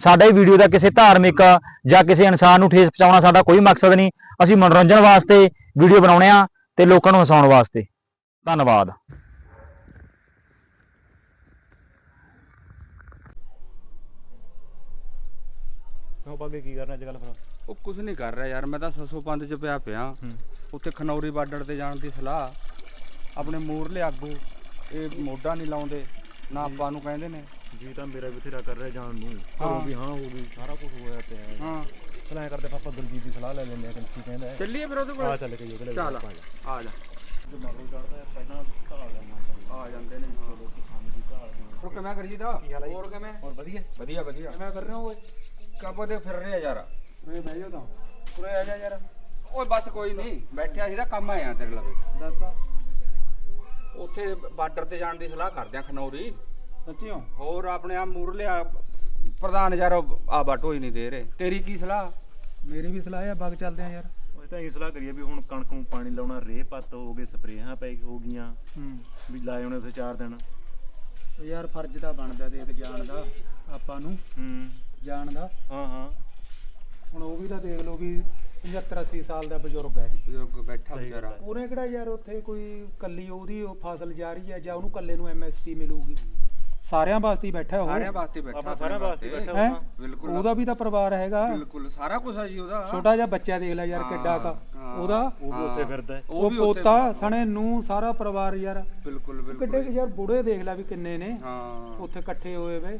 ਸਾਡਾ ਇਹ ਵੀਡੀਓ ਦਾ ਕਿਸੇ ਧਾਰਮਿਕ ਜਾਂ ਕਿਸੇ ਇਨਸਾਨ ਨੂੰ ਠੇਸ ਪਹੁੰਚਾਉਣਾ ਸਾਡਾ ਕੋਈ ਮਕਸਦ ਨਹੀਂ। ਅਸੀਂ ਮਨੋਰੰਜਨ ਵਾਸਤੇ ਵੀਡੀਓ ਬਣਾਉਣੇ ਆ ਤੇ ਲੋਕਾਂ ਨੂੰ ਹਸਾਉਣ ਵਾਸਤੇ। ਧੰਨਵਾਦ। ਉਹ ਬਾਗੇ ਕੀ ਕਰਨਾ ਅੱਜ ਕੱਲ ਫਿਰ? ਉਹ ਕੁਝ ਨਹੀਂ ਕਰ ਰਿਹਾ ਯਾਰ ਮੈਂ ਤਾਂ ਸਸੋ ਪੰਦ ਚ ਪਿਆ ਪਿਆ। ਉੱਥੇ ਖਨੌਰੀ ਬਾਰਡਰ ਤੇ ਜਾਣ ਦੀ ਸਲਾਹ। ਆਪਣੇ ਮੂਰਲੇ ਆਗੂ ਇਹ ਮੋਢਾ ਨਹੀਂ ਲਾਉਂਦੇ ਨਾ ਆਪਾਂ ਨੂੰ ਕਹਿੰਦੇ ਨੇ। ਜੀ ਤਾਂ ਮੇਰਾ ਬਥੇਰਾ ਕਰ ਰਿਹਾ ਜਾਣ ਨੂੰ। ਘਰੋਂ ਹਾਂ। ਵੀ ਹਾਂ ਹੋ ਗਈ ਸਾਰਾ ਕੁਝ ਹੋਇਆ ਪਿਆ ਹੈ। ਹਾਂ। ਚਲ ਐ ਕਰਦੇ ਪਾਪਾ ਦਲਜੀਤ ਦੀ ਸਲਾਹ ਲੈ ਲੈਂਦੇ ਆ ਕਿ ਕੀ ਕਹਿੰਦਾ ਹੈ। ਚੱਲੀਏ ਫਿਰ ਉਹਦੇ ਆ ਕੋਲ ਚੱਲ ਕੇ ਉਹਦੇ ਲਈ ਚੱਲ ਆਪਾਂ ਜਾ। ਆ ਜਾ। ਜੋ ਮਗਰੋਂ ਚੜਦਾ ਪਹਿਲਾਂ ਢਾਲ ਲੈਣਾ ਆ ਜਾਂਦੇ ਨੇ ਚਲੋ ਕਿਸਾਨ ਦੀ ਢਾਲ ਦੀ ਹੋਰ ਕਿਵੇਂ ਕਰੀ ਦਾ ਹੈ ਜੀ? ਹੋਰ ਕਿਵੇਂ? ਹੋਰ ਵਧੀਆ। ਵਧੀਆ ਵਧੀਆ। ਮੈਂ ਕਰ ਰਿਹਾ ਓਏ? ਕਬੋ ਦੇ ਫਿਰ ਰਿਹਾ ਯਾਰ? ਓਏ ਬਹਿ ਜਾ ਤਾਂ। ਉਰੇ ਆ ਜਾ ਯਾਰ। ਓਏ ਬਸ ਕੋਈ ਨਹੀਂ। ਬੈਠਿਆ ਸੀ ਤਾਂ ਕੰਮ ਆਇਆ ਤੇਰੇ ਲਵੇ। ਦੱਸ। ਉੱਥੇ ਬਾਰਡਰ ਤੇ ਜਾਣ ਦੀ ਸਲਾਹ ਕਰਦੇ ਆ ਖਨੌਰੀ। ਸੱਚੀ ਹੋ ਹੋਰ ਆਪਣੇ ਆ ਮੂਰਲੇ ਆ ਪ੍ਰਧਾਨ ਯਾਰ ਆ ਬਾਟੋ ਹੀ ਨਹੀਂ ਦੇ ਰਹੇ। ਤੇਰੀ ਕੀ ਸਲਾਹ? ਮੇਰੀ ਵੀ ਸਲਾਹ ਆ ਬਾਗ ਚੱਲਦੇ ਆ ਯਾਰ। ਉਹ ਤਾਂ ਇਹ ਸਲਾਹ ਕਰੀਏ ਵੀ ਹੁਣ ਕਣਕ ਨੂੰ ਪਾਣੀ ਲਾਉਣਾ ਰੇ ਪੱਤ ਹੋ ਗਏ ਸਪਰੇਹਾਂ ਪੈ ਹੋ ਗਈਆਂ। ਹੂੰ। ਵੀ ਲਾਏ ਹੋਣੇ ਉੱਥੇ 4 ਦਿਨ। ਯਾਰ ਫਰਜ਼ ਤਾਂ ਬਣਦਾ ਦੇਖ ਜਾਣ ਦਾ ਆਪਾਂ ਨੂੰ। ਹੂੰ। ਜਾਣ ਦਾ। ਹਾਂ ਹਾਂ। ਹੁਣ ਉਹ ਵੀ ਤਾਂ ਦੇਖ ਲਓ ਵੀ 75 80 ਸਾਲ ਦਾ ਬਜ਼ੁਰਗ ਹੈ। ਬਜ਼ੁਰਗ ਬੈਠਾ ਸਹੀ ਵਿਚਾਰਾ। ਉਹਨੇ ਕਿਹੜਾ ਯਾਰ ਉੱਥੇ ਕੋਈ ਕੱਲੀ ਉਹਦੀ ਉਹ ਫਸਲ ਜਾ ਰਹੀ ਹੈ ਜਾਂ ਉਹਨੂੰ ਕੱਲੇ ਨੂੰ ਐਮਐਸਪੀ ਮਿਲੂਗੀ? ਸਾਰਿਆਂ ਵਾਸਤੇ ਹੀ ਬੈਠਾ ਉਹ। ਸਾਰਿਆਂ ਵਾਸਤੇ ਬੈਠਾ ਆਪਣਾ ਸਾਰਿਆਂ ਵਾਸਤੇ ਬੈਠਾ ਹੈਂ? ਬਿਲਕੁਲ ਉਹਦਾ ਵੀ ਤਾਂ ਪਰਿਵਾਰ ਹੈਗਾ। ਬਿਲਕੁਲ ਸਾਰਾ ਕੁਝ ਹੈ ਜੀ ਉਹਦਾ। ਛੋਟਾ ਜਿਹਾ ਬੱਚਾ ਦੇਖ ਲੈ ਯਾਰ ਕਿੱਡਾ ਕਾ। ਹਾਂ। ਉਹਦਾ ਉਹ ਵੀ ਉੱਥੇ ਫਿਰਦਾ ਹੈ। ਉਹ ਵੀ ਉੱਥੇ ਪੋਤਾ। ਸਣੇ ਨੂੰ ਸਾਰਾ ਪਰਿਵਾਰ ਯਾਰ। ਬਿਲਕੁਲ ਕਿੱਡੇ ਕੁ ਬਿਲਕੁਲ ਯਾਰ ਬੁੜੇ ਦੇਖ ਲੈ ਵੀ ਕਿੰਨੇ ਨੇ। ਹਾਂ। ਉੱਥੇ ਇਕੱਠੇ ਹੋਏ ਵੇ।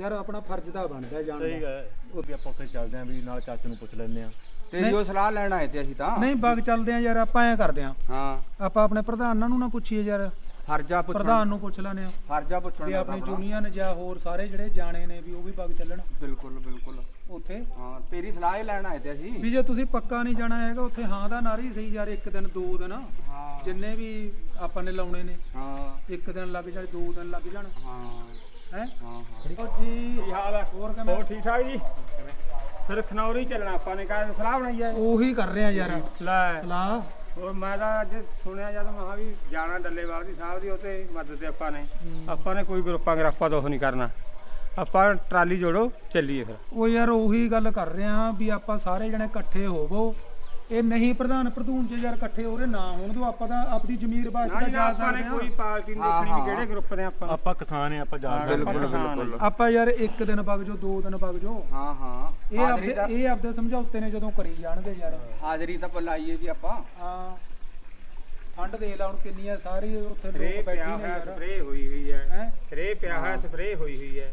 ਯਾਰ ਆਪਣਾ ਫਰਜ਼ ਤਾਂ ਬਣਦਾ ਜਾਣ ਸਹੀ ਦਾ। ਹੈ ਉਹ ਵੀ ਆਪਾਂ ਉੱਥੇ ਚੱਲਦੇ ਆਂ ਵੀ ਨਾਲ ਚਾਚੇ ਨੂੰ ਪੁੱਛ ਲੈਂਦੇ ਆਂ ਤੇਰੀ ਉਹ ਸਲਾਹ ਲੈਣ ਆਏ ਤੇ ਅਸੀਂ ਤਾਂ। ਨਹੀਂ ਬਾਗ ਚੱਲਦੇ ਆ ਯਾਰ ਆਪਾਂ ਐ ਕਰਦੇ ਆ ਹਾਂ। ਆਪਾਂ ਆਪਣੇ ਪ੍ਰਧਾਨਾਂ ਨੂੰ ਨਾ ਪੁੱਛੀਏ ਯਾਰ। ਫਰਜ਼ਾ ਪੁੱਛਣ ਪ੍ਰਧਾਨ ਨੂੰ ਪੁੱਛ ਲੈਣੇ ਆ ਫਰਜ਼ਾ ਪੁੱਛਣ ਦਾ ਆਪਣੀ ਆਪਣਾ। ਯੂਨੀਅਨ ਜਾਂ ਹੋਰ ਸਾਰੇ ਜਿਹੜੇ ਜਾਣੇ ਨੇ ਵੀ ਉਹ ਵੀ ਬਾਗ ਚੱਲਣ। ਬਿਲਕੁਲ ਬਿਲਕੁਲ। ਉੱਥੇ? ਹਾਂ ਤੇਰੀ ਸਲਾਹ ਹੀ ਲੈਣ ਆਏ ਤੇ ਅਸੀਂ। ਵੀ ਜੇ ਤੁਸੀਂ ਪੱਕਾ ਨਹੀਂ ਜਾਣਾ ਹੈਗਾ ਉੱਥੇ ਹਾਂ ਦਾ ਨਾਰੀ ਸਹੀ ਯਾਰ ਇੱਕ ਦਿਨ ਦੋ ਦਿਨ। ਹਾਂ। ਜਿੰਨੇ ਵੀ ਆਪਾਂ ਨੇ ਲਾਉਣੇ ਨੇ। ਹਾਂ। ਇੱਕ ਦਿਨ ਲੱਗ ਜਾਣ ਦੋ ਦਿਨ ਲੱਗ ਜਾਣ। ਹਾਂ। ਹੈ? ਹਾਂ ਹਾਂ। ਉਹ ਜੀ ਕੀ ਹਾਲ ਹੈ ਹੋਰ ਕਿਵੇਂ? ਹੋਰ ਠੀਕ ਠਾਕ ਜੀ? ਫਿਰ ਖਨੌਰੀ ਚੱਲਣਾ ਆਪਾਂ ਨੇ ਕਾਹ ਸਲਾਹ ਬਣਾਈ ਹੈ ਉਹੀ ਕਰ ਰਹੇ ਆ ਯਾਰ। ਲੈ। ਸਲਾਹ ਹੋਰ ਮੈਂ ਤਾਂ ਅੱਜ ਸੁਣਿਆ ਜਦ ਮੈਂ ਵੀ ਜਾਣਾ ਡੱਲੇਵਾਲ ਦੀ ਸਾਹਿਬ ਦੀ ਉੱਤੇ ਮਦਦ ਤੇ ਆਪਾਂ ਨੇ। ਆਪਾਂ ਨੇ ਕੋਈ ਗਰੁੱਪਾਂ ਗਰੁੱਪਾਂ ਤੋਂ ਨਹੀਂ ਕਰਨਾ। ਆਪਾਂ ਟਰਾਲੀ ਜੋੜੋ ਚੱਲੀਏ ਫਿਰ। ਉਹ ਯਾਰ ਉਹੀ ਗੱਲ ਕਰ ਰਹੇ ਆ ਵੀ ਆਪਾਂ ਸਾਰੇ ਜਣੇ ਇਕੱਠੇ ਹੋਵੋ। ਇਹ ਨਹੀਂ ਪ੍ਰਧਾਨ ਪ੍ਰਧੂਨ ਚ ਯਾਰ ਇਕੱਠੇ ਹੋ ਰਹੇ ਨਾ ਹੋਣ ਦੋ ਆਪਾਂ ਤਾਂ ਆਪਦੀ ਜ਼ਮੀਰ ਬਾਤ ਨਾ ਤਾਂ ਜੀ ਨਾ ਜਾ ਆਪਾਂ ਨੇ ਸਕਦੇ ਕੋਈ ਆ ਪਾਰਟੀ ਨਹੀਂ ਹਾਂ, ਦੇਖਣੀ ਵੀ ਹਾਂ। ਕਿਹੜੇ ਗਰੁੱਪ ਦੇ ਆਪਾਂ? ਆਪਾਂ ਕਿਸਾਨ ਆ ਆਪਾਂ ਜਾ ਹਾਂ, ਸਕਦੇ ਬਿਲਕੁਲ ਆਪਾਂ ਯਾਰ ਇੱਕ ਦਿਨ ਵਗ ਜੋ ਦੋ ਦਿਨ ਵਗ ਜੋ ਹਾਂ ਹਾਂ। ਇਹ ਆਪਦੇ ਇਹ ਆਪਦੇ ਸਮਝੌਤੇ ਨੇ ਜਦੋਂ ਕਰੀ ਜਾਣਗੇ ਯਾਰ। ਹਾਜ਼ਰੀ ਤਾਂ ਪਲਾਈਏ ਜੀ ਆਪਾਂ। ਹਾਂ। ਠੰਡ ਦੇ ਲਾ ਹੁਣ ਕਿੰਨੀ ਆ ਸਾਰੀ ਉੱਥੇ ਸਪਰੇ ਲੋਕ ਬੈਠੇ ਪਿਆ ਨੇ ਹੋਇਆ ਯਾਰ। ਸਪਰੇ ਹੋਈ ਹੋਈ ਹੈ। ਹੈ? ਸਪਰੇ ਪਿਆ ਹੋਇਆ ਸਪਰੇ ਹੋਈ ਹੋਈ ਹੈ।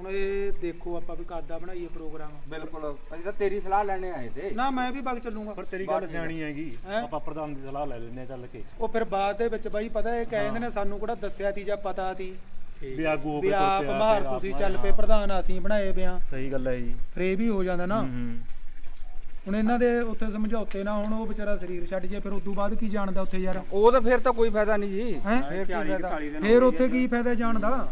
ਹੁਣ ਇਹ ਦੇਖੋ ਆਪਾਂ ਵੀ ਕਾਦਾ ਬਣਾਈਏ ਪ੍ਰੋਗਰਾਮ। ਬਿਲਕੁਲ। ਅਸੀਂ ਤਾਂ ਤੇਰੀ ਸਲਾਹ ਲੈਣੇ ਆਏ ਤੇ। ਨਾ ਮੈਂ ਵੀ ਵਗ ਚੱਲੂਗਾ। ਪਰ ਤੇਰੀ ਗੱਲ ਸਿਆਣੀ ਹੈਗੀ। ਹੈਂ? ਆਪਾਂ ਪ੍ਰਧਾਨ ਦੀ ਸਲਾਹ ਲੈ ਲੈਂਦੇ ਆ ਚੱਲ ਕੇ। ਉਹ ਫਿਰ ਬਾਅਦ ਦੇ ਵਿੱਚ ਬਾਈ ਪਤਾ ਇਹ ਕਹਿੰਦੇ ਨੇ ਸਾਨੂੰ ਕਿਹੜਾ ਦੱਸਿਆ ਤੀ ਜਾਂ ਪਤਾ ਤੀ? ਵੀ ਆਗੂ ਹੋ ਵੀ ਕੇ ਤੁਰ ਆਪ ਪਿਆ ਮਾਰ ਤੇ ਆਪ ਤੁਸੀਂ ਚੱਲ। ਪਏ ਪ੍ਰਧਾਨ ਅਸੀਂ ਬਣਾਏ ਪਿਆ ਸਹੀ ਗੱਲ ਹੈ ਜੀ। ਫਿਰ ਇਹ ਵੀ ਹੋ ਜਾਂਦਾ ਨਾ। ਹੂੰ ਹੁਣ ਇਹਨਾਂ ਦੇ ਉੱਥੇ ਸਮਝੌਤੇ ਨਾ ਹੁਣ ਉਹ ਵਿਚਾਰਾ ਸਰੀਰ ਛੱਡ ਜੇ ਫਿਰ ਉਦੋਂ ਬਾਅਦ ਕੀ ਜਾਣਦਾ ਉੱਥੇ ਯਾਰ? ਉਹ ਤਾਂ ਫਿਰ ਤਾਂ ਕੋਈ ਫਾਇਦਾ ਨਹੀਂ ਜੀ। ਹੈਂ? ਫਿਰ ਕੀ 40 ਫਾਇਦਾ? 41 ਦਿਨ ਫਿਰ ਉੱਥੇ ਕੀ ਫਾਇਦਾ ਜਾਣ ਦਾ?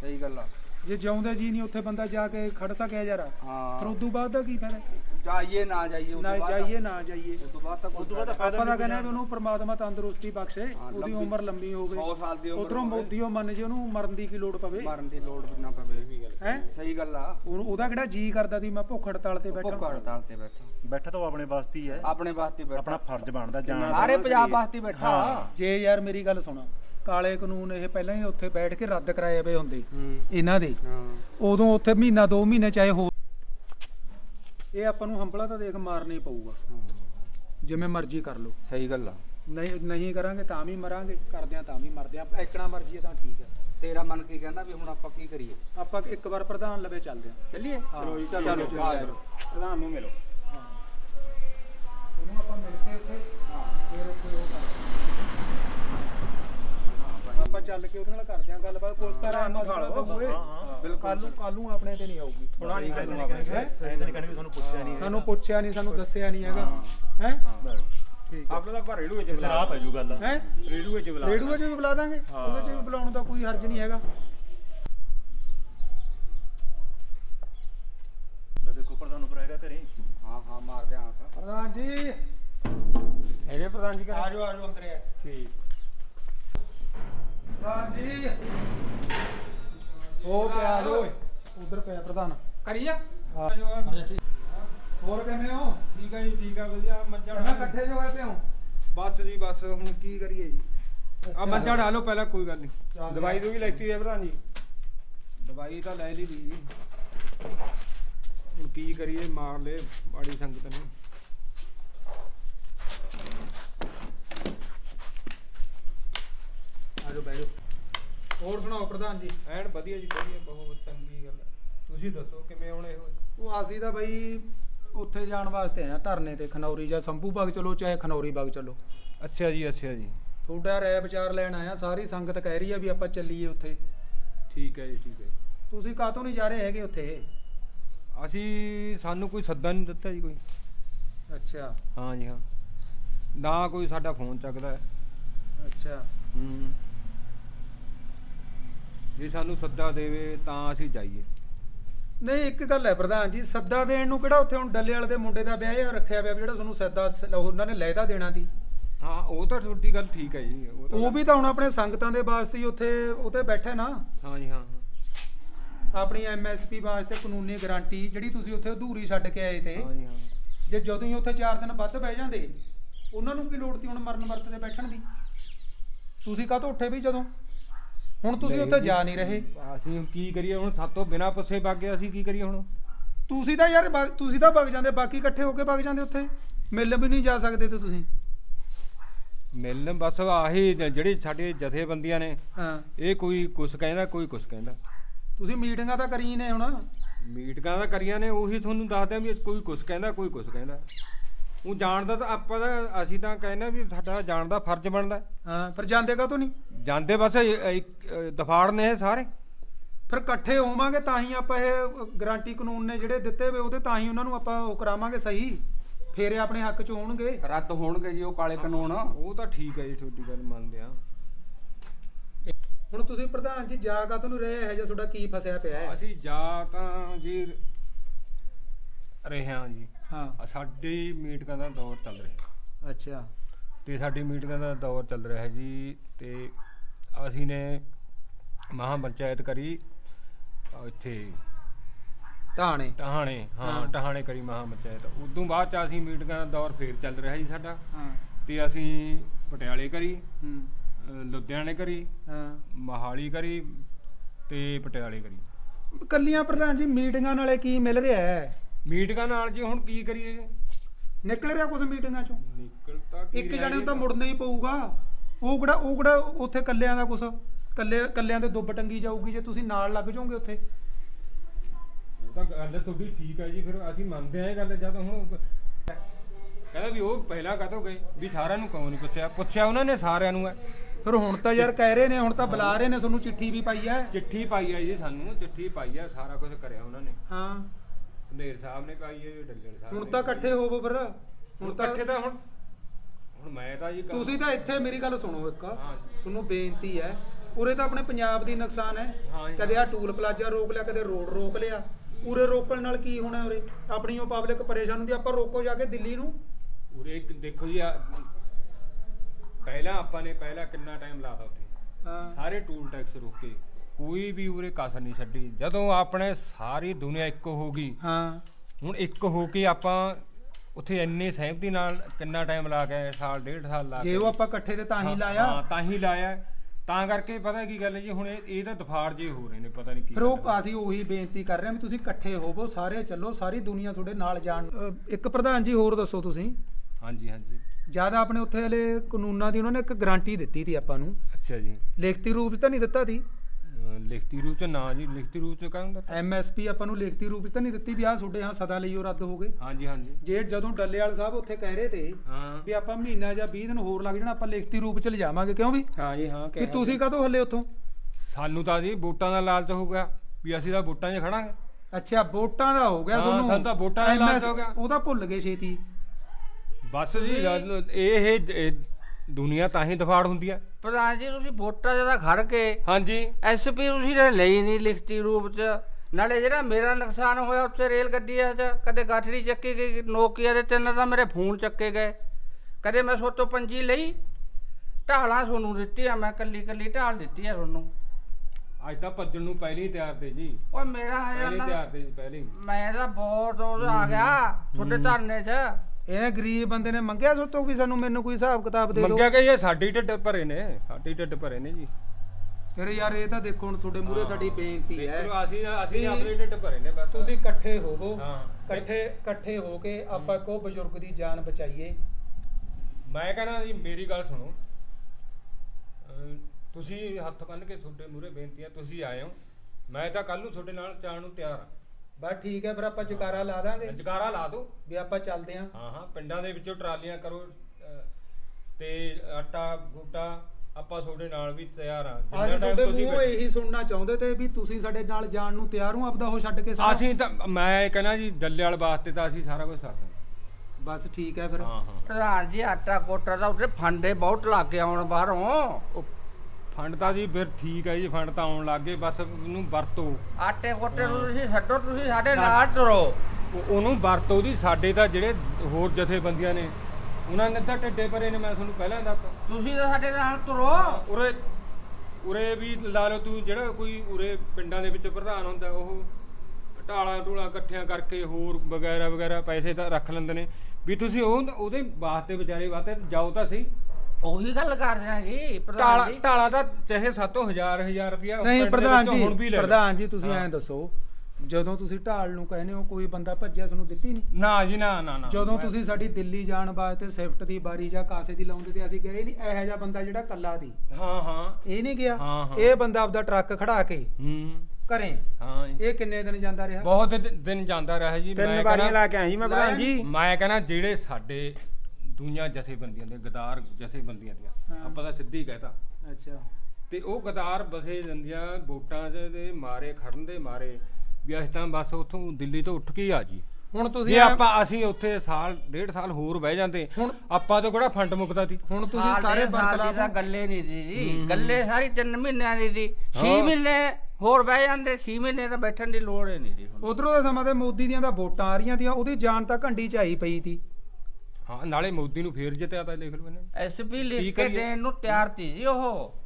ਸਹੀ ਗੱਲ ਆ। ਜੇ ਜਿਉਂਦੇ ਜੀ ਨਹੀਂ ਉੱਥੇ ਬੰਦਾ ਜਾ ਕੇ ਖੜ ਸਕਿਆ ਯਾਰ। ਫਿਰ ਹਾਂ ਉਦੋਂ ਬਾਅਦ ਦਾ ਕੀ ਫਾਇਦਾ? ਜਾਈਏ ਨਾ ਜਾਈਏ ਉਸ ਨਾ ਤੋਂ ਬਾਅਦ ਜਾਈਏ ਨਾ ਜਾਈਏ। ਉਸ ਤੋਂ ਬਾਅਦ ਤਾਂ ਉਸ ਤੋਂ ਬਾਅਦ ਤਾਂ ਫਾਇਦਾ ਆਪਾਂ ਤਾਂ ਕਹਿੰਦੇ ਆ ਵੀ ਉਹਨੂੰ ਪ੍ਰਮਾਤਮਾ ਤੰਦਰੁਸਤੀ ਬਖਸ਼ੇ ਉਹਦੀ ਲੰਬੀ- ਉਮਰ ਲੰਬੀ ਹੋਵੇ 100 ਸਾਲ ਦੀ ਉਮਰ ਉਧਰੋਂ ਹੋਵੇ। ਮੋਦੀ ਉਹ ਮੰਨ ਜੇ ਉਹਨੂੰ ਮਰਨ ਦੀ ਕੀ ਲੋੜ ਪਵੇ? ਮਰਨ ਦੀ ਲੋੜ ਵੀ ਨਾ ਪਵੇ। ਹੈ। ਸਹੀ ਗੱਲ ਆ। ਉਹਦਾ ਕਿਹੜਾ ਜੀ ਕਰਦਾ ਸੀ ਮੈਂ ਭੁੱਖ ਹੜਤਾਲ ਤੇ ਭੁੱਖ ਬੈਠਾ ਹੜਤਾਲ ਤੇ ਬੈਠਾ। ਬੈਠਾ ਤਾਂ ਉਹ ਆਪਣੇ ਵਾਸਤੇ ਹੀ ਹੈ। ਆਪਣੇ ਵਾਸਤੇ ਬੈਠਾ। ਆਪਣਾ ਫਰਜ਼ ਬਣਦਾ ਜਾਣ ਦਾ ਸਾਰੇ ਪੰਜਾਬ ਵਾਸਤੇ ਬੈਠਾ। ਹਾਂ। ਜੇ ਯਾਰ ਮੇਰੀ ਗੱਲ ਸੁਣ ਕਾਲੇ ਕਾਨੂੰਨ ਇਹ ਪਹਿਲਾਂ ਹੀ ਉੱਥੇ ਬੈਠ ਕੇ ਰੱਦ ਕਰਾਏ ਪਏ ਹੁੰਦੇ ਹੂੰ। ਇਹਨਾਂ ਦੇ। ਹਾਂ। ਉਦੋਂ ਉੱਥੇ ਮਹੀਨਾ ਦੋ ਮਹੀਨੇ ਚਾਹੇ ਹੋ ਇਹ ਆਪਾਂ ਨੂੰ ਹੰਬਲਾ ਤਾਂ ਦੇਖ ਮਾਰਨਾ ਹੀ ਪਊਗਾ। ਜਿਵੇਂ ਮਰਜ਼ੀ ਕਰ ਲਓ। ਸਹੀ ਗੱਲ ਆ। ਨਹੀਂ ਨਹੀਂ ਕਰਾਂਗੇ ਤਾਂ ਵੀ ਮਰਾਂਗੇ ਕਰਦੇ ਆ ਤਾਂ ਵੀ ਮਰਦੇ ਆ। ਐਕਣਾ ਮਰਜ਼ੀ ਹੈ ਤਾਂ ਠੀਕ ਹੈ ਤੇਰਾ ਮਨ ਕੀ ਕਹਿੰਦਾ ਵੀ ਹੁਣ ਆਪਾਂ ਕੀ ਕਰੀਏ? ਆਪਾਂ ਇੱਕ ਵਾਰ ਪ੍ਰਧਾਨ ਲਵੇ ਚੱਲਦੇ ਆ। ਚੱਲੀਏ? ਚਲੋ ਜੀ, ਚਲੋ ਆ। ਪ੍ਰਧਾਨ ਨੂੰ ਮਿਲੋ। ਉਹਨੂੰ ਆਪਾਂ ਮਿਲ ਕੇ ਉੱਥੇ ਫਿਰ ਉੱਥੇ ਉਹ ਕਰਦੇ ਆ। ਆਪਾਂ ਚੱਲ ਕੇ ਉਹਦੇ ਨਾਲ ਕਰਦੇ ਆ ਗੱਲਬਾਤ ਕੁਛ ਤਾਂ ਰਹਿਣ ਮਸਲਾ ਤਾਂ ਹੋਏ। ਬਿਲਕੁਲ। ਕੱਲ ਨੂੰ ਕੱਲ ਨੂੰ ਆਪਣੇ ਤੇ ਨਹੀਂ ਆਊਗੀ। ਥੋੜਾ ਨਹੀਂ ਐਂ ਤਾਂ ਨਹੀਂ ਕਹਿਣਾ ਵੀ ਸਾਨੂੰ ਪੁੱਛਿਆ ਨਹੀਂ ਸਾਨੂੰ ਪੁੱਛਿਆ ਨਹੀਂ ਸਾਨੂੰ ਦੱਸਿਆ ਨਹੀਂ ਹੈਗਾ। ਹੈ? ਠੀਕ ਹੈ। ਆਪਣੇ ਤਾਂ ਆਪਾਂ ਰੇੜੂ ਵਿੱਚ ਕਿਸੇ ਰਾਹ ਪੈ ਜੂ ਗੱਲ। ਹੈ? ਰੇੜੂ ਵਿੱਚ ਬੁਲਾ ਰੇਡੂਏ 'ਚ ਵੀ ਬੁਲਾ ਦਾਂਗੇ। ਉਹਦੇ 'ਚ ਵੀ ਬੁਲਾਉਣ ਦਾ ਕੋਈ ਹਰਜ ਨਹੀਂ ਹੈਗਾ। ਲੈ ਦੇਖੋ ਪ੍ਰਧਾਨ ਉੱਪਰ ਹੈਗਾ ਘਰੇ। ਹਾਂ ਹਾਂ ਮਾਰਦੇ ਆਂ ਆਪ। ਪ੍ਰਧਾਨ ਜੀ। ਇਹਦੇ ਪ੍ਰਧਾਨ ਜੀ ਕਰ ਆ ਜਾਓ ਆ ਜਾਓ ਅੰਦਰ ਆ। ਠੀਕ। ਪ੍ਰਧਾਨ ਜੀ ਹੋ ਪਿਆ ਆ ਜਾਓ ਉਧਰ ਪਿਆ ਪ੍ਰਧਾਨ। ਕਰੀ ਜਾ ਹੋਰ ਕਿਵੇਂ ਹੋ? ਠੀਕ ਹੈ ਜੀ ਠੀਕ ਹੈ ਵਧੀਆ। ਮੰਜਾ ਮੈਂ ਇਕੱਠੇ ਜੋ ਹੋਏ ਪਏ ਹੋ? ਬਸ ਜੀ ਬਸ ਹੁਣ ਕੀ ਕਰੀਏ ਜੀ? ਆ ਮੰਜਾ ਢਾ ਲਓ ਪਹਿਲਾਂ ਕੋਈ ਗੱਲ ਨਹੀਂ। ਦਵਾਈ ਦੂਈ ਲੈਤੀ ਹੈ ਭਰਾ ਜੀ? ਦਵਾਈ ਤਾਂ ਲੈ ਲਈ ਦੀ ਜੀ ਹੁਣ ਕੀ ਕਰੀਏ ਮਾਰ ਲੈ ਬਾੜੀ ਸੰਗਤ ਨੇ। ਆਜੋ ਬਹਿ ਜਾਓ। ਹੋਰ ਸੁਣਾਓ ਪ੍ਰਧਾਨ ਜੀ? ਐਨ ਵਧੀਆ ਜੀ ਵਧੀਆ ਬਹੁਤ ਚੰਗੀ ਗੱਲ ਹੈ। ਤੁਸੀਂ ਦੱਸੋ ਕਿਵੇਂ ਆਉਣੇ ਹੋਏ ਉਹ ਅਸੀਂ ਤਾਂ ਬਈ ਉੱਥੇ ਜਾਣ ਵਾਸਤੇ ਆ ਧਰਨੇ ਤੇ ਖਨੌਰੀ ਜਾਂ ਸੰਭੂ ਬਾਗ ਚਲੋ ਚਾਹੇ ਖਨੌਰੀ ਬਾਗ ਚਲੋ। ਅੱਛਾ ਜੀ ਅੱਛਾ ਜੀ। ਤੁਹਾਡਾ ਰਾਏ ਵਿਚਾਰ ਲੈਣ ਆਇਆ ਸਾਰੀ ਸੰਗਤ ਕਹਿ ਰਹੀ ਆ ਵੀ ਆਪਾਂ ਚੱਲੀਏ ਉੱਥੇ। ਠੀਕ ਹੈ ਜੀ ਠੀਕ ਹੈ ਤੁਸੀਂ ਕਾਹਤੋਂ ਨਹੀਂ ਜਾ ਰਹੇ ਹੈਗੇ ਉੱਥੇ? ਅਸੀਂ ਸਾਨੂੰ ਕੋਈ ਸੱਦਾ ਨਹੀਂ ਦਿੱਤਾ ਜੀ ਕੋਈ। ਅੱਛਾ। ਹਾਂ ਜੀ ਹਾਂ। ਨਾ ਕੋਈ ਸਾਡਾ ਫੋਨ ਚੱਕਦਾ ਹੈ। ਅੱਛਾ। ਹੂੰ। ਜੇ ਸਾਨੂੰ ਸੱਦਾ ਦੇਵੇ ਤਾਂ ਅਸੀਂ ਜਾਈਏ। ਨਹੀਂ ਇੱਕ ਗੱਲ ਹੈ ਪ੍ਰਧਾਨ ਜੀ ਸੱਦਾ ਦੇਣ ਨੂੰ ਕਿਹੜਾ ਉੱਥੇ ਹੁਣ ਡੱਲੇ ਵਾਲੇ ਦੇ ਮੁੰਡੇ ਦਾ ਵਿਆਹ ਆ ਰੱਖਿਆ ਪਿਆ ਜਿਹੜਾ ਤੁਹਾਨੂੰ ਸੱਦਾ ਉਹਨਾਂ ਨੇ ਲੈਦਾ ਦੇਣਾ ਸੀ? ਹਾਂ ਉਹ ਤਾਂ ਤੁਹਾਡੀ ਗੱਲ ਠੀਕ ਹੈ ਜੀ ਤਾਂ ਉਹ ਵੀ ਤਾਂ ਹੁਣ ਆਪਣੇ ਸੰਗਤਾਂ ਦੇ ਵਾਸਤੇ ਹੀ ਉੱਥੇ ਉੱਥੇ ਬੈਠੇ ਨਾ। ਹਾਂ ਜੀ ਹਾਂ ਹਾਂ। ਆਪਣੀ ਐਮਐਸਪੀ ਵਾਸਤੇ ਕਾਨੂੰਨੀ ਗਾਰੰਟੀ ਜਿਹੜੀ ਤੁਸੀਂ ਉੱਥੇ ਅਧੂਰੀ ਛੱਡ ਕੇ ਆਏ ਤੇ। ਹਾਂ ਜੀ ਹਾਂ। ਜੇ ਜਦੋਂ ਹੀ ਉੱਥੇ 4 ਦਿਨ ਵੱਧ ਬਹਿ ਜਾਂਦੇ ਉਹਨਾਂ ਨੂੰ ਕੀ ਲੋੜ ਸੀ ਹੁਣ ਮਰਨ ਵਰਤ ਤੇ ਬੈਠਣ ਦੀ? ਤੁਸੀਂ ਕਾਹਤੋਂ ਉੱਠੇ ਵੀ ਜਦੋਂ? ਹੁਣ ਤੁਸੀਂ ਉੱਥੇ ਜਾ ਨਹੀਂ ਰਹੇ। ਅਸੀਂ ਹੁਣ ਕੀ ਕਰੀਏ? ਹੁਣ ਸਾਤੋਂ ਬਿਨਾ ਪੁੱਛੇ ਵਗ ਗਏ ਅਸੀਂ ਕੀ ਕਰੀਏ ਹੁਣ? ਤੁਸੀਂ ਤਾਂ ਯਾਰ ਤੁਸੀਂ ਤਾਂ ਵਗ ਜਾਂਦੇ ਬਾਕੀ ਇਕੱਠੇ ਹੋ ਕੇ ਵਗ ਜਾਂਦੇ ਉੱਥੇ। ਮਿਲ ਵੀ ਨਹੀਂ ਜਾ ਸਕਦੇ ਤੇ ਤੁਸੀਂ। ਮਿਲਣ ਬਸ ਆਹੀ ਜ- ਜਿਹੜੀ ਸਾਡੇ ਜਥੇਬੰਦੀਆਂ ਨੇ ਹਾਂ। ਇਹ ਕੋਈ ਕੁਛ ਕਹਿੰਦਾ ਕੋਈ ਕੁਛ ਕਹਿੰਦਾ। ਤੁਸੀਂ ਮੀਟਿੰਗਾਂ ਤਾਂ ਕਰੀ ਨੇ ਹੁਣ। ਮੀਟਿੰਗਾਂ ਤਾਂ ਕਰੀਆਂ ਨੇ ਉਹੀ ਤੁਹਾਨੂੰ ਦੱਸਦੇ ਆ ਵੀ ਕੋਈ ਕੁਛ ਕਹਿੰਦਾ ਕੋਈ ਕੁਛ ਕਹਿੰਦਾ। ਉਹ ਜਾਣਦਾ ਤਾਂ ਆਪਾਂ ਤਾਂ ਅਸੀਂ ਤਾਂ ਕਹਿੰਦੇ ਵੀ ਸਾਡਾ ਜਾਣ ਦਾ ਫਰਜ਼ ਬਣਦਾ। ਹਾਂ ਫਿਰ ਜਾਂਦੇ ਕਾਹਤੋਂ ਨਹੀਂ? ਜਾਂਦੇ ਬਸ ਦਫਾੜ ਨੇ ਇਹ ਸਾਰੇ। ਫਿਰ ਇਕੱਠੇ ਹੋਵਾਂਗੇ ਤਾਂ ਹੀ ਆਪਾਂ ਇਹ ਗਾਰੰਟੀ ਕਾਨੂੰਨ ਨੇ ਜਿਹੜੇ ਦਿੱਤੇ ਵੇ ਉਹਦੇ ਤਾਂ ਹੀ ਉਹਨਾਂ ਨੂੰ ਆਪਾਂ ਉਹ ਕਰਾਵਾਂਗੇ ਸਹੀ। ਫੇਰੇ ਆਪਣੇ ਹੱਕ 'ਚ ਹੋਣਗੇ। ਰੱਦ ਹੋਣਗੇ ਜੀ ਉਹ ਕਾਲੇ ਕਾਨੂੰਨ। ਉਹ ਤਾਂ ਠੀਕ ਹੈ ਜੀ ਤੁਹਾਡੀ ਗੱਲ ਮੰਨਦੇ ਆ। ਹੁਣ ਤੁਸੀਂ ਪ੍ਰਧਾਨ ਜੀ ਜਾ ਕਾ ਤੁਹਾਨੂੰ ਰਹੇ? ਹੈ ਜਾਂ ਤੁਹਾਡਾ ਕੀ ਫਸਿਆ ਪਿਆ ਹੈ? ਅਸੀਂ ਜਾ ਤਾਂ ਜੀ ਰਹੇ ਹਾਂ ਜੀ। ਹਾਂ। ਆ ਸਾਡੀ ਮੀਟਿੰਗਾਂ ਦਾ ਦੌਰ ਚੱਲ ਰਿਹਾ। ਅੱਛਾ। ਤੇ ਸਾਡੀ ਮੀਟਿੰਗਾਂ ਦਾ ਦੌਰ ਚੱਲ ਰਿਹਾ ਹੈ ਜੀ ਤੇ ਅਸੀਂ ਨੇ ਮਹਾ ਪੰਚਾਇਤ ਕਰੀ ਇੱਥੇ ਢਾਣੇ ਟਹਾਣੇ ਹਾਂ ਹਾਂ। ਟਹਾਣੇ ਕਰੀ ਮਹਾ ਪੰਚਾਇਤ ਉਦੋਂ ਬਾਅਦ ਚ ਅਸੀਂ ਮੀਟਿੰਗਾਂ ਦਾ ਦੌਰ ਫੇਰ ਚੱਲ ਰਿਹਾ ਜੀ ਸਾਡਾ। ਹਾਂ। ਤੇ ਅਸੀਂ ਪਟਿਆਲੇ ਕਰੀ ਹੂੰ। ਅ, ਲੁਧਿਆਣੇ ਕਰੀ ਹਾਂ। ਮਹਾਲੀ ਕਰੀ ਤੇ ਪਟਿਆਲੇ ਕਰੀ। ਕੱਲੀਆਂ ਪ੍ਰਧਾਨ ਜੀ ਮੀਟਿੰਗਾਂ ਨਾਲੇ ਕੀ ਮਿਲ ਰਿਹਾ ਹੈ? ਮੀਟਿੰਗਾਂ ਨਾਲ ਜੀ ਹੁਣ ਕੀ ਕਰੀਏ? ਨਿਕਲ ਰਿਹਾ ਕੁਝ ਮੀਟਿੰਗਾਂ ਚੋਂ? ਨਿਕਲ ਤਾਂ ਕੀ ਇੱਕ ਜਣੇ ਨੂੰ? ਤਾਂ ਮੁੜਨਾ ਹੀ ਪਊਗਾ। ਉਹ ਕਿਹੜਾ ਉਹ ਕਿਹੜਾ ਉੱਥੇ ਕੱਲਿਆਂ ਦਾ ਕੁਝ ਕੱਲੇ ਕੱਲਿਆਂ ਦੇ ਦੁੱਬ ਟੰਗੀ ਜਾਊਗੀ ਜੇ ਤੁਸੀਂ ਨਾਲ ਲੱਗ ਜਾਓਗੇ ਉੱਥੇ। ਉਹ ਤਾਂ ਗੱਲ ਤੁਹਾਡੀ ਠੀਕ ਹੈ ਜੀ ਫਿਰ ਅਸੀਂ ਮੰਨਦੇ ਹਾਂ ਇਹ ਗੱਲ ਜਦ ਹੁਣ ਕਹਿੰਦਾ ਵੀ ਉਹ ਪਹਿਲਾਂ ਕਾਹਤੋਂ ਗਏ? ਵੀ ਸਾਰਿਆਂ ਨੂੰ ਕਿਉਂ ਨਹੀਂ ਪੁੱਛਿਆ? ਪੁੱਛਿਆ ਉਹਨਾਂ ਨੇ ਸਾਰਿਆਂ ਨੂੰ ਹੈ। ਫਿਰ ਹੁਣ ਤਾਂ ਯਾਰ ਕਹਿ ਰਹੇ ਨੇ ਹੁਣ ਤਾਂ ਬੁਲਾ ਰਹੇ ਨੇ ਤੁਹਾਨੂੰ ਚਿੱਠੀ ਵੀ ਪਾਈ ਹੈ। ਚਿੱਠੀ ਪਾਈ ਹੈ ਜੀ ਸਾਨੂੰ ਚਿੱਠੀ ਪਾਈ ਹੈ ਸਾਰਾ ਕੁਝ ਕਰਿਆ ਉਹਨਾਂ ਨੇ। ਹਾਂ। ਹਨੇਰ ਸਾਹਿਬ ਨੇ ਪਾਈ ਹੈ ਡੱਲੇਲ ਸਾਹਿਬ ਹੁਣ ਨੇ ਤਾਂ ਪਾਈ ਇਕੱਠੇ। ਹੋਵੋ ਫਿਰ। ਹੁਣ ਹੁਣ ਇਕੱਠੇ ਤਾਂ ਤਾਂ ਹੁਣ ਹੁਣ ਮੈਂ ਤਾਂ ਜੀ ਕੰਮ- ਤੁਸੀਂ ਤਾਂ ਇੱਥੇ ਮੇਰੀ ਗੱਲ ਸੁਣੋ ਇੱਕ। ਹਾਂ। ਤੁਹਾਨੂੰ ਬੇਨਤੀ ਹੈ ਉਰੇ ਤਾਂ ਆਪਣੇ ਪੰਜਾਬ ਦੀ ਨੁਕਸਾਨ ਹੈ। ਹਾਂ ਜੀ, ਕਦੇ ਆ ਟੂਲ ਪਲਾਜ਼ਾ ਰੋਕ ਲਿਆ ਕਦੇ ਰੋਡ ਰੋਕ ਲਿਆ। ਉਰੇ ਰੋਕਣ ਨਾਲ ਕੀ ਹੋਣਾ ਉਰੇ? ਆਪਣੀ ਉਹ ਪਬਲਿਕ ਪਰੇਸ਼ਾਨ ਹੁੰਦੀ ਆਪਾਂ ਰੋਕੋ ਜਾ ਕੇ ਦਿੱਲੀ ਨੂੰ। ਉਰੇ ਇੱਕ ਦੇਖੋ ਜੀ ਆ ਪਹਿਲਾਂ ਆਪਾਂ ਨੇ ਪਹਿਲਾਂ ਕਿੰਨਾ ਟਾਈਮ ਲਾਤਾ ਉੱਥੇ। ਹਾਂ। ਸਾਰੇ ਟੂਲ ਟੈਕਸ ਰੋਕੇ ਕੋਈ ਵੀ ਉਰੇ ਕਸਰ ਨਹੀਂ ਛੱਡੀ। ਜਦੋਂ ਆਪਣੇ ਸਾਰੀ ਦੁਨੀਆ ਇੱਕ ਹੋ ਗਈ ਹਾਂ। ਹੁਣ ਇੱਕ ਹੋ ਕੇ ਆਪਾਂ ਉੱਥੇ ਇੰਨੀ ਸਹਿਮਤੀ ਨਾਲ ਕਿੰਨਾ ਟਾਈਮ ਲਾ ਕੇ ਸਾਲ ਡੇਢ ਸਾਲ ਲਾ ਜੇ ਕੇ ਉਹ ਆਪਾਂ ਇਕੱਠੇ ਤੇ ਤਾਂ ਹੀ ਲਾਇਆ। ਹਾਂ ਤਾਂ ਹੀ ਲਾਇਆ। ਤਾਂ ਕਰਕੇ ਪਤਾ ਕੀ ਗੱਲ ਹੈ ਜੀ ਹੁਣ ਇਹ ਇਹ ਤਾਂ ਦਫਾੜ ਜੇ ਹੋ ਰਹੇ ਨੇ ਪਤਾ ਨਹੀਂ ਕੀ ਫਿਰ ਉਹ। ਅਸੀਂ ਉਹੀ ਬੇਨਤੀ ਕਰ ਰਹੇ ਹਾਂ ਵੀ ਤੁਸੀਂ ਇਕੱਠੇ ਹੋਵੋ ਸਾਰੇ ਚੱਲੋ ਸਾਰੀ ਦੁਨੀਆ ਤੁਹਾਡੇ ਨਾਲ ਜਾਣ ਇੱਕ ਪ੍ਰਧਾਨ ਜੀ ਹੋਰ ਦੱਸੋ ਤੁਸੀਂ? ਹਾਂਜੀ ਹਾਂਜੀ। ਜ਼ਿਆਦਾ ਆਪਣੇ ਉੱਥੇ ਵਾਲੇ ਕਾਨੂੰਨਾਂ ਦੀ ਉਹਨਾਂ ਨੇ ਇੱਕ ਗਾਰੰਟੀ ਦਿੱਤੀ ਸੀ ਆਪਾਂ ਨੂੰ। ਅੱਛਾ ਜੀ। ਲਿਖਤੀ ਰੂਪ 'ਚ ਤਾਂ ਨਹੀਂ ਦਿੱਤਾ ਸੀ ਲਿਖਤੀ ਰੂਪ ਚ ਨਾ ਜੀ ਲਿਖਤੀ ਰੂਪ ਚ ਕਹਿੰਦਾ ਐਮਐਸਪੀ ਆਪਾਂ ਨੂੰ ਲਿਖਤੀ ਰੂਪ 'ਚ ਤਾਂ ਨਹੀਂ ਦਿੱਤੀ ਵੀ ਆਹ ਤੁਹਾਡੇ ਹਾਂ ਸਦਾ ਲਈ ਉਹ ਰੱਦ ਹੋ ਗਏ। ਹਾਂਜੀ ਹਾਂਜੀ। ਜੇ ਜਦੋਂ ਡੱਲੇਵਾਲ ਸਾਹਿਬ ਉੱਥੇ ਕਹਿ ਰਹੇ ਤੇ ਹਾਂ। ਵੀ ਆਪਾਂ ਮਹੀਨਾ ਜਾਂ 20 ਦਿਨ ਹੋਰ ਲੱਗ ਜਾਣਾ ਆਪਾਂ ਲਿਖਤੀ ਰੂਪ 'ਚ ਲਿਜਾਵਾਂਗੇ ਕਿਉਂ ਵੀ? ਹਾਂ ਜੀ ਹਾਂ ਵੀ ਤੁਸੀਂ ਕਦੋਂ ਹੱਲੇ ਉੱਥੋਂ? ਸਾਨੂੰ ਤਾਂ ਜੀ ਵੋਟਾਂ ਦਾ ਲਾਲਚ ਹੋ ਗਿਆ ਵੀ ਅਸੀਂ ਤਾਂ ਵੋਟਾਂ 'ਚ ਖੜਾਂਗੇ। ਅੱਛਾ ਵੋਟਾਂ ਦਾ ਹੋ ਗਿਆ ਤੁਹਾਨੂੰ। ਸਾਨੂੰ ਤਾਂ ਵੋਟਾਂ ਦਾ ਲਾਲਚ ਹੋ ਗਿਆ। ਉਹਦਾ ਭੁੱਲ ਗਏ ਛੇਤੀ। ਬਸ ਜੀ ਇਹ ਦੁਨੀਆ ਤਾਂ ਹੀ ਦਫਾੜ ਹੁੰਦੀ ਹੈ। ਪ੍ਰਧਾਨ ਜੀ ਤੁਸੀਂ ਵੋਟਾਂ ਜਿਹਦਾ ਖੜ ਕੇ ਹਾਂਜੀ। ਐਸਪੀ ਤੁਸੀਂ ਨੇ ਲਈ ਨਹੀਂ ਲਿਖਤੀ ਰੂਪ ਚ। ਨਾਲੇ ਜਿਹੜਾ ਮੇਰਾ ਨੁਕਸਾਨ ਹੋਇਆ ਉੱਥੇ ਰੇਲ ਗੱਡੀਆਂ 'ਚ ਕਦੇ ਗਾਠੜੀ ਚੱਕੀ ਗਈ ਨੋਕੀਆ ਦੇ ਤਿੰਨ ਤਾਂ ਮੇਰੇ ਫੋਨ ਚੱਕੇ ਗਏ। ਕਦੇ ਮੈਂ ਸੋਤੋਂ ਪੰਜੀ ਲਈ। ਢਾਲਾਂ ਤੁਹਾਨੂੰ ਦਿੱਤੀਆਂ ਮੈਂ ਕੱਲੀ ਕੱਲੀ ਢਾਲ ਦਿੱਤੀ ਆ ਤੁਹਾਨੂੰ। ਅੱਜ ਤਾਂ ਭੱਜਣ ਨੂੰ ਪਹਿਲਾਂ ਤਿਆਰ ਤੇ ਜੀ। ਓਏ ਮੇਰਾ ਪਹਿਲਾਂ ਹਜ਼ਾਰ ਤਿਆਰ ਤੇ ਜੀ ਪਹਿਲਾਂ। ਮੈਂ ਤਾਂ ਬਹੁਤ ਉਹ ਆ ਗਿਆ ਤੁਹਾਡੇ ਧਰਨੇ 'ਚ। ਇਹ ਗਰੀਬ ਬੰਦੇ ਨੇ ਮੰਗਿਆ ਸੋਤੋਂ ਵੀ ਸਾਨੂੰ ਮੈਨੂੰ ਕੋਈ ਹਿਸਾਬ ਕਿਤਾਬ ਦੇ ਦਿਓ। ਮੰਗਿਆ ਕਿ ਇਹ ਸਾਡੀ ਢਿੱਡ ਭਰੇ ਨੇ ਸਾਡੀ ਢਿੱਡ ਭਰੇ ਨੇ ਜੀ। ਫਿਰ ਯਾਰ ਇਹ ਤਾਂ ਦੇਖੋ ਹੁਣ ਤੁਹਾਡੇ ਮੂਹਰੇ ਸਾਡੀ ਬੇਨਤੀ ਹੈ ਦੇਖੋ ਅਸੀਂ ਅਸੀਂ ਆਪਣੇ ਢਿੱਡ ਭਰੇ ਨੇ ਬਸ। ਤੁਸੀਂ ਇਕੱਠੇ ਹੋਵੋ ਹਾਂ। ਇਕੱਠੇ ਇਕੱਠੇ ਹੋ ਕੇ ਆਪਾਂ ਕੋ ਬਜ਼ੁਰਗ ਦੀ ਜਾਨ ਬਚਾਈਏ। ਮੈਂ ਕਹਿੰਦਾ ਜੀ ਮੇਰੀ ਗੱਲ ਸੁਣੋ। ਤੁਸੀਂ ਹੱਥ ਬੰਨ ਕੇ ਤੁਹਾਡੇ ਮੂਹਰੇ ਬੇਨਤੀ ਹੈ ਤੁਸੀਂ ਆਏ ਹੋ। ਮੈਂ ਤਾਂ ਕੱਲ ਨੂੰ ਤੁਹਾਡੇ ਨਾਲ ਜਾਣ ਨੂੰ ਤਿਆਰ ਹਾਂ। ਬਸ ਠੀਕ ਹੈ ਫਿਰ ਆਪਾਂ ਜਕਾਰਾ ਲਾ ਦਾਂਗੇ। ਜਗਾਰਾ ਲਾ ਦਿਓ। ਵੀ ਆਪਾਂ ਚੱਲਦੇ ਆਂ ਹਾਂ ਹਾਂ ਪਿੰਡਾਂ ਦੇ ਵਿੱਚੋਂ ਟਰਾਲੀਆਂ ਕਰੋ ਤੇ ਆਟਾ ਗੋਟਾ ਆਪਾਂ ਤੁਹਾਡੇ ਨਾਲ ਵੀ ਤਿਆਰ ਹਾਂ। ਜਿੰਨਾ ਤੁਹਾਡੇ ਤੁਸੀਂ ਮੂੰਹੋਂ ਇਹੀ ਸੁਣਨਾ ਚਾਹੁੰਦੇ ਤੇ ਵੀ ਤੁਸੀਂ ਸਾਡੇ ਨਾਲ ਜਾਣ ਨੂੰ ਤਿਆਰ ਹੋ ਆਪਦਾ ਉਹ ਛੱਡ ਕੇ ਸਾਰਾ? ਅਸੀਂ ਤਾਂ ਮੈਂ ਕਹਿੰਦਾ ਜੀ ਡੱਲੇ ਵਾਲੇ ਵਾਸਤੇ ਤਾਂ ਅਸੀਂ ਸਾਰਾ ਕੁਝ ਕਰ ਦਾਂਗੇ ਬਸ ਠੀਕ ਹੈ ਫਿਰ। ਹਾਂ ਹਾਂ। ਪ੍ਰਧਾਨ ਜੀ ਆਟਾ ਕੋਟਾ ਦਾ ਉੱਥੇ ਫਾਂਡੇ ਬਹੁਤ ਲੱਗ ਗਏ ਆਉਣ ਬਾਹਰੋਂ। ਫੰਡ ਤਾਂ ਜੀ ਫਿਰ ਠੀਕ ਹੈ ਜੀ ਫੰਡ ਤਾਂ ਆਉਣ ਲੱਗ ਗਏ ਬਸ ਉਹਨੂੰ ਵਰਤੋ। ਆਟੇ ਕੋਟੇ ਨੂੰ ਤੁਸੀਂ ਛੱਡੋ ਤੁਸੀਂ ਸਾਡੇ ਨਾਲ ਤੁਰੋ ਉਹ- ਉਹਨੂੰ ਵਰਤੋ ਜੀ ਸਾਡੇ ਤਾਂ ਜਿਹੜੇ ਹੋਰ ਜਥੇਬੰਦੀਆਂ ਨੇ ਉਹਨਾਂ ਨੇ ਤਾਂ ਢਿੱਡੇ ਭਰੇ ਨੇ ਮੈਂ ਤੁਹਾਨੂੰ ਪਹਿਲਾਂ ਦੱਸ ਤੁਸੀਂ ਤਾਂ ਸਾਡੇ ਨਾਲ ਤੁਰੋ। ਉਰੇ ਉਰੇ ਵੀ ਲਾ ਲਓ ਤੂੰ ਜਿਹੜਾ ਕੋਈ ਉਰੇ ਪਿੰਡਾਂ ਦੇ ਵਿੱਚ ਪ੍ਰਧਾਨ ਹੁੰਦਾ ਉਹ ਢਾਲਾਂ ਢੂਲਾਂ ਇਕੱਠੀਆਂ ਕਰਕੇ ਹੋਰ ਵਗੈਰਾ ਵਗੈਰਾ ਪੈਸੇ ਤਾਂ ਰੱਖ ਲੈਂਦੇ ਨੇ। ਵੀ ਤੁਸੀਂ ਉਹ ਉਹਦੇ ਵਾਸਤੇ ਵਿਚਾਰੇ ਵਾਸਤੇ ਜਾਓ ਤਾਂ ਸਹੀ। ਉਹੀ ਗੱਲ ਕਰ ਰਹੇ ਹਾਂ ਜੀ ਪ੍ਰਧਾਨ ਜੀ। ਢਾਲਾ ਤਾਂ ਚਾਹੇ ਸਾਤੋਂ ਹਜ਼ਾਰ ਹਜ਼ਾਰ ਰੁਪਇਆ ਨਹੀਂ ਦੇ ਪ੍ਰਧਾਨ ਜੀ। ਪ੍ਰਧਾਨ ਜੀ ਤੁਸੀਂ। ਐਂ ਦੱਸੋ ਜਦੋਂ ਤੁਸੀਂ ਢਾਲ ਨੂੰ ਕਹਿੰਦੇ ਹੋ ਕੋਈ ਬੰਦਾ ਭੱਜਿਆ ਤੁਹਾਨੂੰ ਦਿੱਤੀ ਨਹੀਂ? ਨਾ ਜੀ ਨਾ ਨਾ ਨਾ। ਜਦੋਂ ਮੈਂ- ਤੁਸੀਂ ਸਾਡੀ ਦਿੱਲੀ ਜਾਣ ਵਾਸਤੇ ਸਿਫਟ ਦੀ ਬਾਰੀ ਜਾਂ ਕਾਸੇ ਦੀ ਲਾਉਂਦੇ ਤੇ ਅਸੀਂ ਗਏ ਨਹੀਂ ਇਹੋ ਜਿਹਾ ਬੰਦਾ ਜਿਹੜਾ ਕੱਲਾ ਦੀ ਹਾਂ ਹਾਂ। ਇਹ ਨਹੀਂ ਗਿਆ। ਹਾਂ, ਹਾਂ। ਇਹ ਬੰਦਾ ਆਪਦਾ ਟਰੱਕ ਖੜਾ ਕੇ ਹੂੰ। ਘਰੇ। ਹਾਂ ਜੀ। ਇਹ ਕਿੰਨੇ ਦਿਨ ਜਾਂਦਾ ਰਿਹਾ? ਬਹੁਤ ਦਿ- ਦਿਨ ਜਾਂਦਾ ਰਿਹਾ ਜੀ ਤਿੰਨ ਵਾਰੀਆਂ ਲਾ ਕੇ ਜੀ ਮੈਂ ਪ੍ਰਧਾਨ ਜੀ। ਮੈਂ ਕਹਿੰਦਾ ਜਿਹੜੇ ਸਾਡੇ ਦੁਨੀਆ ਜਥੇਬੰਦੀਆਂ ਦੇ ਗਦਾਰ ਜਥੇਬੰਦੀਆਂ ਦੀਆਂ। ਹਾਂ। ਆਪਾਂ ਤਾਂ ਸਿੱਧੀ ਕਹਤਾ ਅੱਛਾ। ਤੇ ਉਹ ਗਦਾਰ ਬਸੇ ਜਾਂਦੀਆਂ ਵੋਟਾਂ 'ਚ ਦੇ ਮਾਰੇ ਖੜਨ ਦੇ ਮਾਰੇ ਵੀ ਅਸੀਂ ਤਾਂ ਬਸ ਉੱਥੋਂ ਦਿੱਲੀ ਤੋਂ ਉੱਠ ਕੇ ਹੀ ਆ ਜੀ ਹੁਣ ਤੁਸੀਂ ਜੇ ਐਂ- ਆਪਾਂ ਅਸੀਂ ਉੱਥੇ ਸਾਲ ਡੇਢ ਸਾਲ ਹੋਰ ਬਹਿ ਜਾਂਦੇ ਹੁਣ- ਆਪਾਂ ਤੋਂ ਕਿਹੜਾ ਫੰਡ ਮੁੱਕਦਾ ਸੀ? ਹੁਣ ਤੁਸੀਂ ਸਾਰੇ ਸਾਲ ਦੀ ਗੱਲੇ ਨਹੀਂ ਦੀ। ਜੀ। ਗੱਲੇ ਸਾਰੀ 3 ਮਹੀਨਿਆਂ ਦੀ ਦੀ। 6 ਹਾਂ। ਮਹੀਨੇ ਹੋਰ ਬਹਿ ਜਾਂਦੇ 6 ਮਹੀਨੇ ਤਾਂ ਬੈਠਣ ਦੀ ਲੋੜ ਹੀ ਨਹੀਂ ਜੀ ਹੁਣ। ਉਧਰੋਂ ਦੇ ਸਮਾਂ ਤੇ ਮੋਦੀ ਦੀਆਂ ਤਾਂ ਵੋਟਾਂ ਆ ਰਹੀਆਂ ਦੀਆਂ ਉਹਦੀ ਜਾਨ ਤਾਂ ਘੰਡੀ ਚ ਆਈ ਪਈ ਤੀ। ਹਾਂ ਨਾਲੇ ਮੋਦੀ ਨੂੰ ਫੇਰ ਜਿੱਤਿਆ ਤਾਂ ਦੇਖ ਲਓ ਇਹਨੇ ਐਸਪੀ ਕੀ ਲਿਖ ਕੇ? ਦੇਣ ਨੂੰ ਤਿਆਰ ਤੀ ਜੀ ਉਹ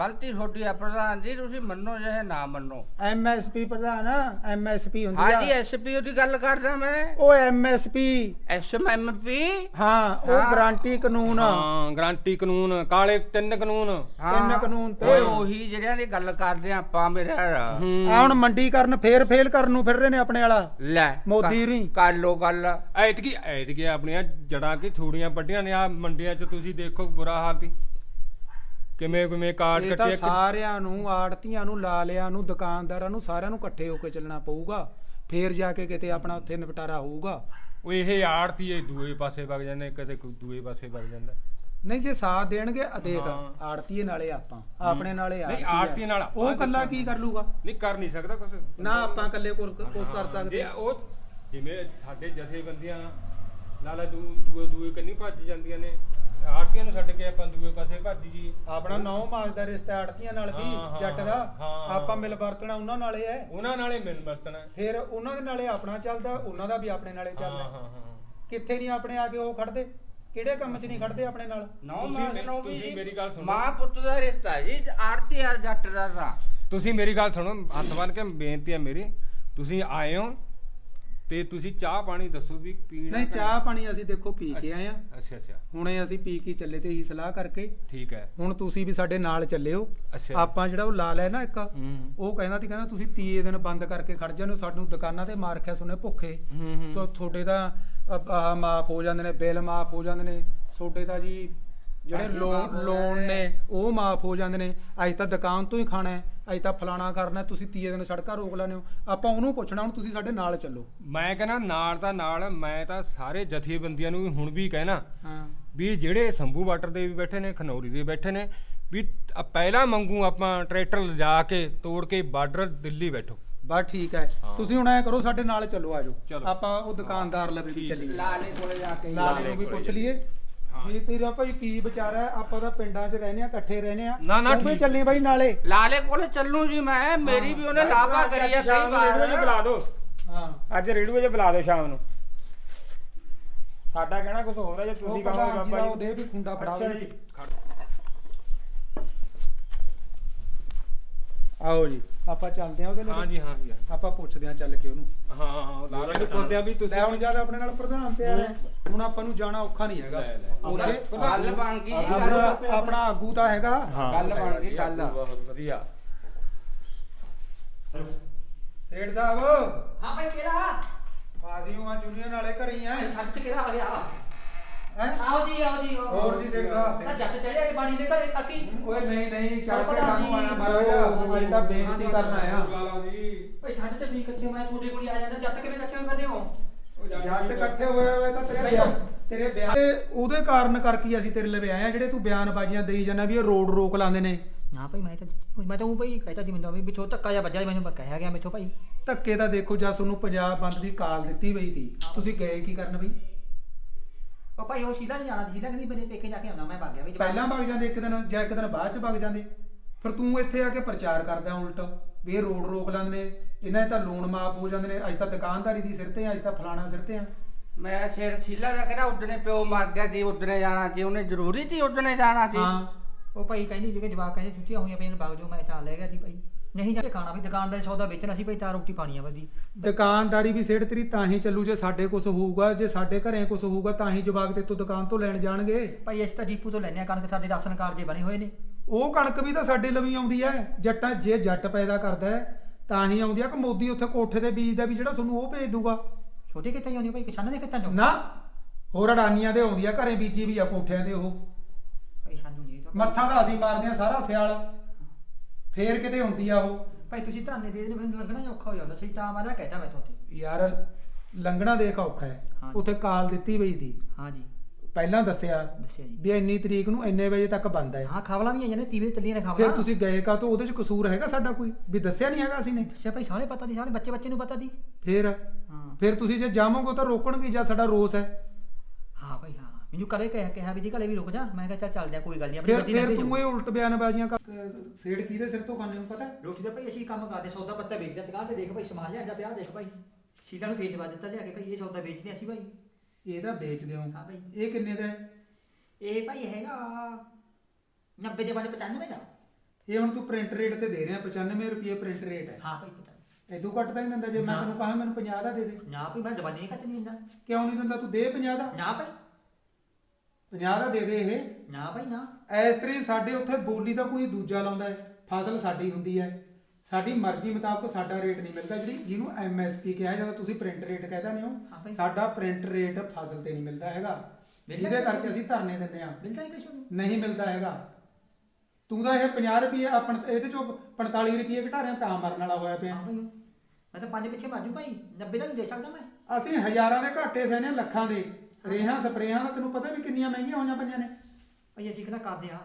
ਗਲਤੀ ਤੁਹਾਡੀ ਆ ਪ੍ਰਧਾਨ ਜੀ ਤੁਸੀਂ ਮੰਨੋ ਚਾਹੇ ਨਾ ਮੰਨੋ। ਐਮਐਸਪੀ ਪ੍ਰਧਾਨ ਐਮਐਸਪੀ ਹੁੰਦੀ ਹਾਂ ਜੀ ਆ ਐਸਪੀ ਉਹਦੀ ਗੱਲ ਕਰਦਾ ਮੈਂ। ਉਹ ਐਮਐਸਪੀ ਐਸਐਮਐਮਪੀ ਹਾਂ ਉਹ ਹਾਂ। ਗਾਰੰਟੀ ਕਾਨੂੰਨ। ਹਾਂ ਗਾਰੰਟੀ ਕਾਨੂੰਨ ਕਾਲੇ ਤਿੰਨ ਕਾਨੂੰਨ। ਤਿੰਨ ਕਾਨੂੰਨ ਤੇ- ਓਏ ਉਹੀ ਜਿਹੜਿਆਂ ਦੀ ਗੱਲ ਕਰਦੇ ਆ ਆਪਾਂ ਮੇਰਾ ਹੂੰ। ਆ ਹੁਣ ਮੰਡੀਕਰਨ ਫੇਰ ਫੇਲ ਕਰਨ ਨੂੰ ਫਿਰ ਰਹੇ ਨੇ ਆਪਣੇ ਵਾਲਾ। ਲੈ ਮੋਦੀ ਰੀ। ਕਰ ਲੋ ਗੱਲ। ਐਤਕੀ ਐਤਕੀ ਆਪਣੀਆਂ ਜੜਾਂ ਕਿ ਥੋੜੀਆਂ ਵੱਡੀਆਂ ਨੇ ਆ ਮੰਡੀਆਂ 'ਚ ਤੁਸੀਂ ਦੇਖੋ ਬੁਰਾ ਹਾਲ ਦੀ ਕਿਵੇਂ ਕਿਵੇਂ ਕਾਰਡ ਇਹ ਤਾਂ ਸਾਰਿਆਂ ਨੂੰ ਆੜਤੀਆਂ ਨੂੰ ਲਾਲਿਆਂ ਨੂੰ ਦੁਕਾਨਦਾਰਾਂ ਨੂੰ ਸਾਰਿਆਂ ਨੂੰ ਇਕੱਠੇ ਹੋ ਕੇ ਚੱਲਣਾ ਪਊਗਾ। ਫੇਰ ਜਾ ਕੇ ਕਿਤੇ ਆਪਣਾ ਉੱਥੇ ਨਿਪਟਾਰਾ ਹੋਊਗਾ। ਉਹ ਇਹ ਆੜਤੀ ਇਹ ਦੂਏ ਪਾਸੇ ਵਗ ਜਾਂਦੇ ਕਦੇ ਕੋਈ ਦੂਏ ਪਾਸੇ ਵਗ ਜਾਂਦਾ। ਨਹੀਂ ਜੇ ਸਾਥ ਦੇਣਗੇ ਦੇਖ ਹਾਂ। ਆੜਤੀਏ ਨਾਲੇ ਆਪਾਂ ਆਪਣੇ ਨਾਲੇ ਨਹੀਂ। ਆੜ੍ਹਤੀਏ ਨਾਲ ਆਪਾਂ ਉਹ ਕੱਲਾ ਕੀ ਕਰ ਲੂਗਾ ਨਹੀਂ ਕਰ ਨਹੀਂ ਸਕਦਾ ਕੁਝ ਨਾ ਆਪਾਂ ਇਕੱਲੇ ਕੁਛ ਕੁਛ ਕਰ ਸਕਦੇ। ਜੇ ਉਹ ਜਿਵੇਂ ਸਾਡੇ ਜਥੇਬੰਦੀਆਂ ਨਾਲੇ ਦੂ ਦੂਏ ਦੂਏ ਕੰਨੀ ਭੱਜ ਜਾਂਦੀਆਂ ਨੇ। ਆੜਤੀਆਂ ਨੂੰ ਛੱਡ ਕੇ ਆਪਾਂ ਦੂਏ ਪਾਸੇ ਭੱਜ ਜੀ ਆਪਣਾ ਨੌ ਮਾਸ ਦਾ ਰਿਸ਼ਤਾ ਆੜਤੀਆਂ ਨਾਲ ਵੀ ਹਾਂ, ਹਾਂ, ਜੱਟ ਦਾ। ਹਾਂ। ਆਪਾਂ ਮਿਲ ਵਰਤਣਾ ਉਹਨਾਂ ਨਾਲੇ ਐ ਉਹਨਾਂ ਨਾਲੇ ਮਿਲ ਵਰਤਣਾ ਫਿਰ ਉਹਨਾਂ ਦੇ ਨਾਲੇ ਆਪਣਾ ਚੱਲਦਾ ਉਹਨਾਂ ਦਾ ਵੀ ਆਪਣੇ ਨਾਲੇ ਹਾਂ। ਚੱਲਦਾ ਹਾਂ ਹਾਂ ਕਿੱਥੇ ਨਹੀਂ ਆਪਣੇ ਆ ਕੇ ਉਹ ਖੜਦੇ? ਕਿਹੜੇ ਕੰਮ 'ਚ ਨਹੀਂ ਖੜਦੇ ਆਪਣੇ ਨਾਲ? ਨੌ ਤੁਸੀਂ ਮਾਸ ਮੇਰੀ- ਨੂੰ ਵੀ ਤੁਸੀਂ ਜੀ ਮੇਰੀ ਗੱਲ ਸੁਣੋ। ਮਾਂ ਪੁੱਤ ਦਾ ਰਿਸ਼ਤਾ ਜੀ ਆਰਤੀ ਆ ਜੱਟ ਦਾ ਤਾਂ। ਤੁਸੀਂ ਮੇਰੀ ਗੱਲ ਸੁਣੋ ਹੱਥ ਬੰਨ ਕੇ ਬੇਨਤੀ ਹੈ ਮੇਰੀ। ਤੁਸੀਂ ਆਏ ਹੋ ਤੇ ਤੁਸੀਂ ਚਾਹ ਪਾਣੀ ਦੱਸੋ ਵੀ ਪੀਣਾ ਨਹੀਂ ਚਾਹ ਪਾਣੀ ਅਸੀਂ ਦੇਖੋ ਪੀ ਕੇ ਆਏ ਆ। ਅੱਛਾ ਅੱਛਾ। ਹੁਣੇ ਅਸੀਂ ਪੀ ਕੇ ਚੱਲੇ ਤੇ ਹੀ ਸਲਾਹ ਕਰਕੇ। ਠੀਕ ਹੈ। ਹੁਣ ਤੁਸੀਂ ਵੀ ਸਾਡੇ ਨਾਲ ਚੱਲਿਓ ਆਪਾਂ ਜਿਹੜਾ ਉਹ ਲਾ ਲਿਆ ਨਾ ਇੱਕ ਹੂੰ ਉਹ ਕਹਿੰਦਾ ਸੀ ਕਹਿੰਦਾ ਤੁਸੀਂ 30 ਦਿਨ ਬੰਦ ਕਰਕੇ ਖੜ ਜਾਂਦੇ ਹੋ ਸਾਨੂੰ ਦੁਕਾਨਾਂ ਤੇ ਮਾਰ ਰੱਖਿਆ ਸੁਣੇ ਭੁੱਖੇ। ਹੂੰ ਹੂੰ। ਤੋ ਤੁਹਾਡੇ ਆਹ ਮਾਫ ਹੋ ਜਾਂਦੇ ਨੇ ਬਿੱਲ ਮਾਫ ਹੋ ਜਾਂਦੇ ਨੇ। ਤੁਹਾਡੇ ਤਾਂ ਜੀ ਜਿਹੜੇ ਹਾਂਜੀ, ਲੋਨ ਮਾਫ਼ ਹੋ ਲੋਨ ਜਾਂਦੇ ਨੇ ਉਹ ਮਾਫ ਹੋ ਜਾਂਦੇ ਨੇ। ਅੱਜ ਤਾਂ ਦੁਕਾਨ ਤੋਂ ਹੀ ਖਾਣਾ ਹੈ ਅੱਜ ਤਾਂ ਫਲਾਣਾ ਕਰਨਾ ਹੈ, ਤੁਸੀਂ 30 ਦਿਨ ਸੜਕਾਂ ਰੋਕ ਲੈਂਦੇ ਹੋ। ਆਪਾਂ ਉਹਨੂੰ ਪੁੱਛਣਾ ਹੁਣ ਤੁਸੀਂ ਸਾਡੇ ਨਾਲ ਚੱਲੋ। ਮੈਂ ਕਹਿੰਦਾ ਨਾਲ ਦਾ ਨਾਲ ਮੈਂ ਤਾਂ ਸਾਰੇ ਜਥੇਬੰਦੀਆਂ ਨੂੰ ਵੀ ਹੁਣ ਵੀ ਕਹਿਣਾ ਹਾਂ। ਵੀ ਜਿਹੜੇ ਸੰਭੂ ਵਾਟਰ ਦੇ ਵੀ ਬੈਠੇ ਨੇ ਖਨੌਰੀ ਦੇ ਬੈਠੇ ਨੇ ਵੀ ਅ- ਪਹਿਲਾਂ ਮੰਗੂ ਆਪਾਂ ਟਰੈਕਟਰ ਲਿਜਾ ਕੇ ਤੋੜ ਕੇ ਬਾਰਡਰ ਦਿੱਲੀ ਬੈਠੋ। ਬਸ ਠੀਕ ਹੈ। ਹਾਂ। ਤੁਸੀਂ ਹੁਣ ਐ ਕਰੋ ਸਾਡੇ ਨਾਲ ਚੱਲੋ ਆਜੋ ਚਲੋ। ਆਪਾਂ ਉਹ ਦੁਕਾਨਦਾਰ ਲਵੇ ਵੀ। ਚੱਲੀਏ। ਲਾਲੇ ਕੋਲੇ ਜਾ ਕੇ ਲਾਲੇ ਨੂੰ ਵੀ ਪੁੱਛ ਲਈਏ। ਵੀ ਤੇਰਾ ਭਾਈ ਕੀ ਵਿਚਾਰਾ ਹੈ? ਆਪਾਂ ਤਾਂ ਪਿੰਡਾਂ 'ਚ ਰਹਿੰਦੇ ਆ ਇਕੱਠੇ ਰਹਿੰਦੇ ਆ ਨਾ, ਨਾ, ਠੀਕ। ਚੱਲੀ ਬਾਈ ਨਾਲੇ। ਲਾਲੇ ਕੋਲੇ ਚੱਲੂ ਜੀ ਮੈਂ ਮੇਰੀ ਵੀ ਉਹਨੇ ਲਾਭਾ ਕਰੀ ਆ ਕਈ 'ਚ ਵਾਰ ਬੁਲਾ ਦਿਓ ਹਾਂ। ਅੱਜ ਰੇਡੂਏ 'ਚ ਬੁਲਾ ਦਿਓ ਸ਼ਾਮ ਨੂੰ। ਸਾਡਾ ਕਹਿਣਾ ਕੁਝ ਹੋਰ ਹੈ ਜੇ ਉਹ ਤੁਸੀਂ ਪ੍ਰਧਾਨ ਕਹੋਗੇ ਜੀ ਦਾ ਬਾਬਾ ਉਹ ਦੇ ਵੀ ਖੁੰਡਾ ਫੜਾਓ ਅੱਛਾ ਜੀ। ਆਓ ਜੀ ਆਪਾਂ ਚੱਲਦੇ ਆ ਉਹਦੇ ਲਈ ਹਾਂਜੀ ਹਾਂ। ਜੀ ਆਪਾਂ ਪੁੱਛਦੇ ਆ ਚੱਲ ਕੇ ਉਹਨੂੰ। ਹਾਂ ਹਾਂ ਲਾਲਾ ਨੂੰ ਪੁੱਛਦੇ ਆ ਵੀ ਤੁਸੀਂ ਲੈ ਹੁਣ ਜਦ ਆਪਣੇ ਨਾਲ ਪ੍ਰਧਾਨ ਪਿਆ ਹੈ ਹੁਣ ਆਪਾਂ ਨੂੰ ਜਾਣਾ ਔਖਾ ਨਹੀਂ ਹੈਗਾ। ਉਹਦੇ ਗੱਲ ਬਣ ਗਈ ਆਪਣਾ ਆਪਣਾ ਆਗੂ ਤਾਂ ਹੈਗਾ। ਗੱਲ ਬਣ ਗਈ ਗੱਲ। ਬਹੁਤ ਵਧੀਆ। ਸੇਠ ਸਾਹਿਬ। ਹਾਂ ਭਾਈ ਕਿਹੜਾ? ਬਾਜ਼ੀ ਆ ਜੁਨੀਅਰ ਵਾਲੇ ਘਰੇ ਹੀ ਆ। ਖੱਚ ਕਿਹੜਾ ਆ ਗਿਆ? ਹੈਂ? ਆਓ ਜੀ ਆਓ ਜੀ ਆਓ। ਹੋਰ ਜੀ ਸੇਠ ਸਾਹਿਬ ਤਾਂ ਜੱਟ ਚੜਿਆ ਇਹ ਬਾਣੀ ਦੇ ਘਰੇ ਕਾਕੀ ਓਏ ਨਹੀਂ ਨਹੀਂ ਚੜ ਕੇ ਕਾਹਨੂੰ ਆਇਆ ਮਹਾਰਾਜ ਅੱਜ ਤਾਂ ਬੇਨਤੀ ਕਰਨ ਆਇਆ ਲਾਲਾ ਜੀ ਭਾਈ ਠੰਡ ਚ ਵੀ ਕੱਚੇ ਮੈਂ ਤੁਹਾਡੇ ਕੋਲ ਹੀ ਆ ਜਾਂਦਾ ਜੱਟ ਕਿਵੇਂ ਕੱਚੇ ਕਰਦੇ ਹੋ ਉਹ ਜਾ ਕੇ ਜੱਟ ਇਕੱਠੇ ਹੋਏ ਹੋਏ ਤਾਂ ਤੇਰੇ ਵਿਆਹ ਤੇਰੇ ਵਿਆਹ ਤੇ ਉਹਦੇ ਕਾਰਨ ਕਰਕੇ ਅਸੀਂ ਤੇਰੇ ਲਈ ਆਏ ਆ ਜਿਹੜੇ ਤੂੰ ਬਿਆਨਬਾਜ਼ੀਆਂ ਦੇਈ ਜਾਂਦਾ ਵੀ ਇਹ ਰੋਡ ਰੋਕ ਲਾਉਂਦੇ ਨੇ ਨਾ ਭਾਈ ਮੈਂ ਤਾਂ ਮੈਂ ਤਾਂ ਉਹ ਭਾਈ ਕਹਿਤਾ ਜੀ ਮੈਨੂੰ ਵੀ ਵਿੱਚੋਂ ਧੱਕਾ ਜਿਹਾ ਵੱਜਾ ਸੀ, ਮੈਨੂੰ ਕਹਿਆ ਗਿਆ ਮੈਥੋਂ ਭਾਈ ਧੱਕੇ ਤਾਂ ਦੇਖੋ ਜਦ ਤੁਹਾਨੂੰ ਪੰਜਾਬ ਬੰਦ ਦੀ ਕਾਲ ਦਿੱਤੀ ਪਈ ਸੀ ਤੁਸੀਂ ਗਏ ਕੀ ਕਰਨ ਬਈ ਉਹ ਭਾਈ ਉਹ ਸ਼ੀਲਾ ਨਹੀਂ ਜਾਣਾ ਸੀ ਸ਼ੀਲਾ ਕਹਿੰਦੀ ਮੇਰੇ ਪੇਕੇ ਜਾ ਕੇ ਆਉਣਾ ਮੈਂ ਭੱਗ ਗਿਆ ਵੀ ਜਵਾਕ- ਪਹਿਲਾਂ ਵਗ ਜਾਂਦੇ ਇੱਕ ਦਿਨ ਜਾਂ ਇੱਕ ਦਿਨ ਬਾਅਦ ਚ ਵਗ ਜਾਂਦੇ। ਫਿਰ ਤੂੰ ਇੱਥੇ ਆ ਕੇ ਪ੍ਰਚਾਰ ਕਰਦਾ ਉਲਟ ਵੀ ਇਹ ਰੋਡ ਰੋਕ ਲੈਂਦੇ ਨੇ ਇਹਨਾਂ ਦੇ ਤਾਂ ਲੋਨ ਮਾਫ ਹੋ ਜਾਂਦੇ ਨੇ ਅੱਜ ਤਾਂ ਦੁਕਾਨਦਾਰੀ ਦੀ ਸਿਰ ਤੇ ਆ ਅੱਜ ਤਾਂ ਫਲਾਣਾ ਸਿਰ ਤੇ ਆ। ਮੈਂ ਸਿਰ ਛੀਲਾ ਦਾ ਕਿਹੜਾ ਉਦਨੇ ਪਿਓ ਮਰ ਗਿਆ ਜੀ ਉਦਨੇ ਜਾਣਾ ਸੀ ਉਹਨੇ ਜ਼ਰੂਰੀ ਸੀ ਉਦਨੇ ਜਾਣਾ ਸੀ। ਹਾਂ। ਉਹ ਭਾਈ ਕਹਿੰਦੀ ਜੀ ਕਿ ਜਵਾਕ ਕਹਿੰਦੇ ਛੁੱਟੀਆਂ ਹੋਈਆਂ ਪਈਆਂ ਨੇ ਭੱਗ ਜਾਓ ਮੈਂ ਤਾਂ ਲੈ ਗਿਆ ਜੀ ਭਾਈ। ਨਹੀਂ ਜਾ ਕੇ ਖਾਣਾ ਵੀ ਦੁਕਾਨ ਦਾ ਸੌਦਾ ਵੇਚਣਾ ਸੀ ਭਾਈ ਤਾਂ ਰੋਟੀ ਪਾਣੀ ਆ ਵਧੀ ਦੁਕਾਨਦਾਰੀ ਵੀ ਸਿਹੜ ਤੇਰੀ ਤਾਂ ਹੀ ਚੱਲੂ ਜੇ ਸਾਡੇ ਕੁਝ ਹੋਊਗਾ ਜੇ ਸਾਡੇ ਘਰੇ ਕੁਝ ਹੋਊਗਾ ਤਾਂ ਹੀ ਜਵਾਕ ਤੇ ਤੂੰ ਦੁਕਾਨ ਤੋਂ ਲੈਣ ਜਾਣਗੇ। ਭਾਈ ਅਸੀਂ ਤਾਂ ਡੀਪੂ ਤੋਂ ਲੈਣੇ ਆ ਕਣਕ ਸਾਡੇ ਰਾਸ਼ਨ ਕਾਰਡ ਜੇ ਬਣੇ ਹੋਏ ਨੇ। ਉਹ ਕਣਕ ਵੀ ਤਾਂ ਸਾਡੇ ਲਈ ਆਉਂਦੀ ਹੈ ਜੱਟਾਂ ਜੇ ਜੱਟ ਪੈਦਾ ਕਰਦਾ ਹੈ ਤਾਂ ਹੀ ਆਉਂਦੀ ਆ ਕਿ ਮੋਦੀ ਉੱਥੇ ਕੋਠੇ ਤੇ ਬੀਜਦਾ ਵੀ ਜਿਹੜਾ ਤੁਹਾਨੂੰ ਉਹ ਭੇਜ ਦੂਗਾ ਛੋਟੇ ਕਿੱਥੇ ਜਾਂਦੇ ਭਾਈ ਕਿਸਾਨਾਂ ਦੇ ਕਿੱਥੇ ਜਾਂਦੇ ਨਾ ਹੋਰ ਅਡਾਨੀਆਂ ਦੇ ਆਉਂਦੀ ਆ ਘਰੇ ਬੀਜੀ ਵੀ ਆ ਕੋਠਿਆਂ ਤੇ ਉਹ। ਭਾਈ ਸਾਨੂੰ ਨਹੀਂ ਤਾਂ ਮੱਥਾ ਤਾਂ ਅਸੀਂ ਮਾਰਦੇ ਆ ਸਾਰਾ ਸਿਆਲ। ਫੇਰ ਕਿਤੇ ਹੁੰਦੀ ਆ ਉਹ? ਭਾਈ ਤੁਸੀਂ ਧਰਨੇ ਦੇ ਦੇਣੇ ਮੈਨੂੰ ਲੱਗਣਾ ਜਿਹਾ ਔਖਾ ਹੋ ਜਾਂਦਾ। ਸਹੀ ਤਾਂ ਮੈਂ ਨਾ ਕਹਿਤਾ ਮੈਂ ਤੁਹਾਡੇ ਯਾਰ ਲੰਘਣਾ ਦੇਖ ਔਖਾ ਹੈ। ਹਾਂ। ਉੱਥੇ ਕਾਲ ਦਿੱਤੀ ਪਈ ਸੀ ਹਾਂ ਜੀ ਪਹਿਲਾਂ ਦੱਸਿਆ ਦੱਸਿਆ ਜੀ। ਵੀ ਇੰਨੀ ਤਰੀਕ ਨੂੰ ਇੰਨੇ ਵਜੇ ਤੱਕ ਬੰਦ ਹੈ। ਹਾਂ ਖਾਵਲਾ ਵੀ ਆਈਆਂ ਨੇ ਤੀਵੇ ਚੱਲੀਆਂ ਨੇ ਖਾਵਲਾ ਫਿਰ ਤੁਸੀਂ ਗਏ ਕਾ ਤੋਂ? ਉਹਦੇ ਚ ਕਸੂਰ ਹੈਗਾ ਸਾਡਾ ਕੋਈ? ਵੀ ਦੱਸਿਆ ਨਹੀਂ ਹੈਗਾ ਅਸੀਂ ਨੇ? ਦੱਸਿਆ ਭਾਈ ਸਾਰੇ ਪਤਾ ਦੀ ਸਾਰੇ ਬੱਚੇ ਬੱਚੇ ਨੂੰ ਪਤਾ ਦੀ ਫਿਰ? ਹਾਂ। ਫਿਰ ਤੁਸੀਂ ਜੇ ਜਾਵੋਗੇ ਤਾਂ ਰੋਕਣਗੇ ਜਦ ਸਾਡਾ ਰੋਸ ਹੈ ਹਾਂ ਹਾਂ? ਮੈਨੂੰ ਕਦੇ ਕਿਹਾ ਕਿਹਾ ਵੀ ਜੀ ਘਰੇ ਵੀ ਰੁਕ ਜਾ। ਮੈਂ ਕਿਹਾ ਚੱਲ ਚੱਲਦੇ ਆ ਕੋਈ ਗੱਲ ਨਹੀਂ ਆਪਣੀ ਫਿਰ ਗੱਡੀ ਫਿਰ ਤੂੰ। ਇਹ ਉਲਟ ਬਿਆਨਬਾਜ਼ੀਆਂ ਕਰ ਸੇੜ ਕਿਹਦੇ ਸਿਰ ਤੋਂ ਖਾਣੇ ਨੂੰ ਪਤਾ? ਹੈ? ਦਾ ਭਾਈ ਅਸੀਂ ਕੰਮ ਕਰਦੇ ਸੌਦਾ ਪੱਤਾ ਵੇਚਦੇ ਦੁਕਾਨ ਤੇ ਦੇਖ ਭਾਈ ਸਮਾਨ ਲਿਆਂਦਾ ਪਿਆ ਦੇਖ ਭਾਈ। ਸ਼ੀਲਾ ਨੂੰ ਵੇਚ ਵਾ ਦਿੱਤਾ ਲਿਆ ਕੇ ਭਾਈ ਇਹ ਸੌਦਾ ਵੇਚਦੇ ਅਸੀਂ ਭਾਈ। ਇਹ ਤਾਂ ਵੇਚਦੇ ਹੋ। ਹਾਂ ਭਾਈ। ਇਹ ਕਿੰਨੇ ਦਾ ਹੈ? ਇਹ ਭਾਈ ਹੈਗਾ 90 ਦੇ ਬਾਰੇ 95 ਦਾ। ਇਹ ਹੁਣ ਤੂੰ ਪ੍ਰਿੰਟ ਰੇਟ ਤੇ ਦੇ ਰਿਹਾ 95 ਰੁਪਏ ਪ੍ਰਿੰਟ ਰੇਟ ਹੈ। ਹਾਂ ਭਾਈ ਪਤਾ ਇਦੋਂ ਘੱਟ ਤਾਂ ਨਹੀਂ ਦਿੰਦਾ ਜੇ ਮੈਂ ਨਾ। ਤੈਨੂੰ ਕਹਾਂ ਮੈਨੂੰ 50 ਦਾ ਦੇ ਦੇ। ਨਾ ਭਾਈ ਮੈਂ ਦਵਾਈ ਨਹੀਂ ਕੱਟ ਨਹੀਂ ਕਿਉਂ ਨਹੀਂ ਦਿੰਦਾ ਤੂੰ ਦੇ 50 ਦਾ? ਨਾ ਭਾਈ। 50 ਦਾ ਦੇ ਦੇ ਇਹ। ਨਾ ਭਾਈ ਨਾ। ਐਸ ਤਰੀ ਸਾਡੇ ਉੱਥੇ ਬੋਲੀ ਦਾ ਕੋਈ ਦੂਜਾ ਲਾਉਂਦਾ ਹੈ। ਫਸਲ ਸਾਡੀ ਹੁੰਦੀ ਹੈ। ਸਾਡੀ ਮਰਜ਼ੀ ਮੁਤਾਬਕ ਸਾਡਾ ਰੇਟ ਨਹੀਂ ਮਿਲਦਾ। ਜਿਹੜੀ ਜਿਹਨੂੰ ਐਮਐਸਪੀ ਕਿਹਾ ਜਾਂਦਾ ਤੁਸੀਂ ਪ੍ਰਿੰਟ ਰੇਟ ਕਹਿੰਦਾ ਨਹੀਂ ਹਾਂ। ਸਾਡਾ ਪ੍ਰਿੰਟ ਰੇਟ ਫਸਲ ਤੇ ਨਹੀਂ ਮਿਲਦਾ ਹੈਗਾ। ਮਿਲਦਾ ਜਿਹਦੇ? ਕਰਕੇ ਅਸੀਂ ਧਰਨੇ ਦਿੰਦੇ ਆ ਮਿਲਦਾ ਨਹੀਂ ਨੂੰ ਮਿਲਦਾ ਹੈਗਾ। ਤੂੰ ਤਾਂ ਇਹ 50 ਰੁਪਏ ਆਪਣ ਇਹਦੇ ਚੋਂ 45 ਰੁਪਏ ਘਟਾ ਰਿਹਾ ਤਾਂ ਮਰਨ ਵਾਲਾ ਹੋਇਆ ਪਿਆ। ਹਾਂ ਭਾਈ। ਮੈਂ ਤਾਂ ਪੰਜ ਪਿੱਛੇ ਮਾਜੂ ਭਾਈ। 90 ਦਾ ਨਹੀਂ ਦੇ ਸਕਦਾ ਮੈਂ। ਅਸੀਂ ਹਜ਼ਾਰਾਂ ਦੇ ਘਾਟੇ ਸਹਿਨੇ ਲੱਖਾਂ ਦੇ। ਰੇਹਾਂ ਸਪਰੇਹਾਂ ਦਾ ਤੈਨੂੰ ਪਤਾ ਵੀ ਕਿੰਨੀਆਂ ਮਹਿੰਗੀਆਂ ਹੋਈਆਂ ਪਈਆਂ ਨੇ? ਭਾਈ ਅਸੀਂ ਕਿਹੜਾ ਕਰਦੇ ਆ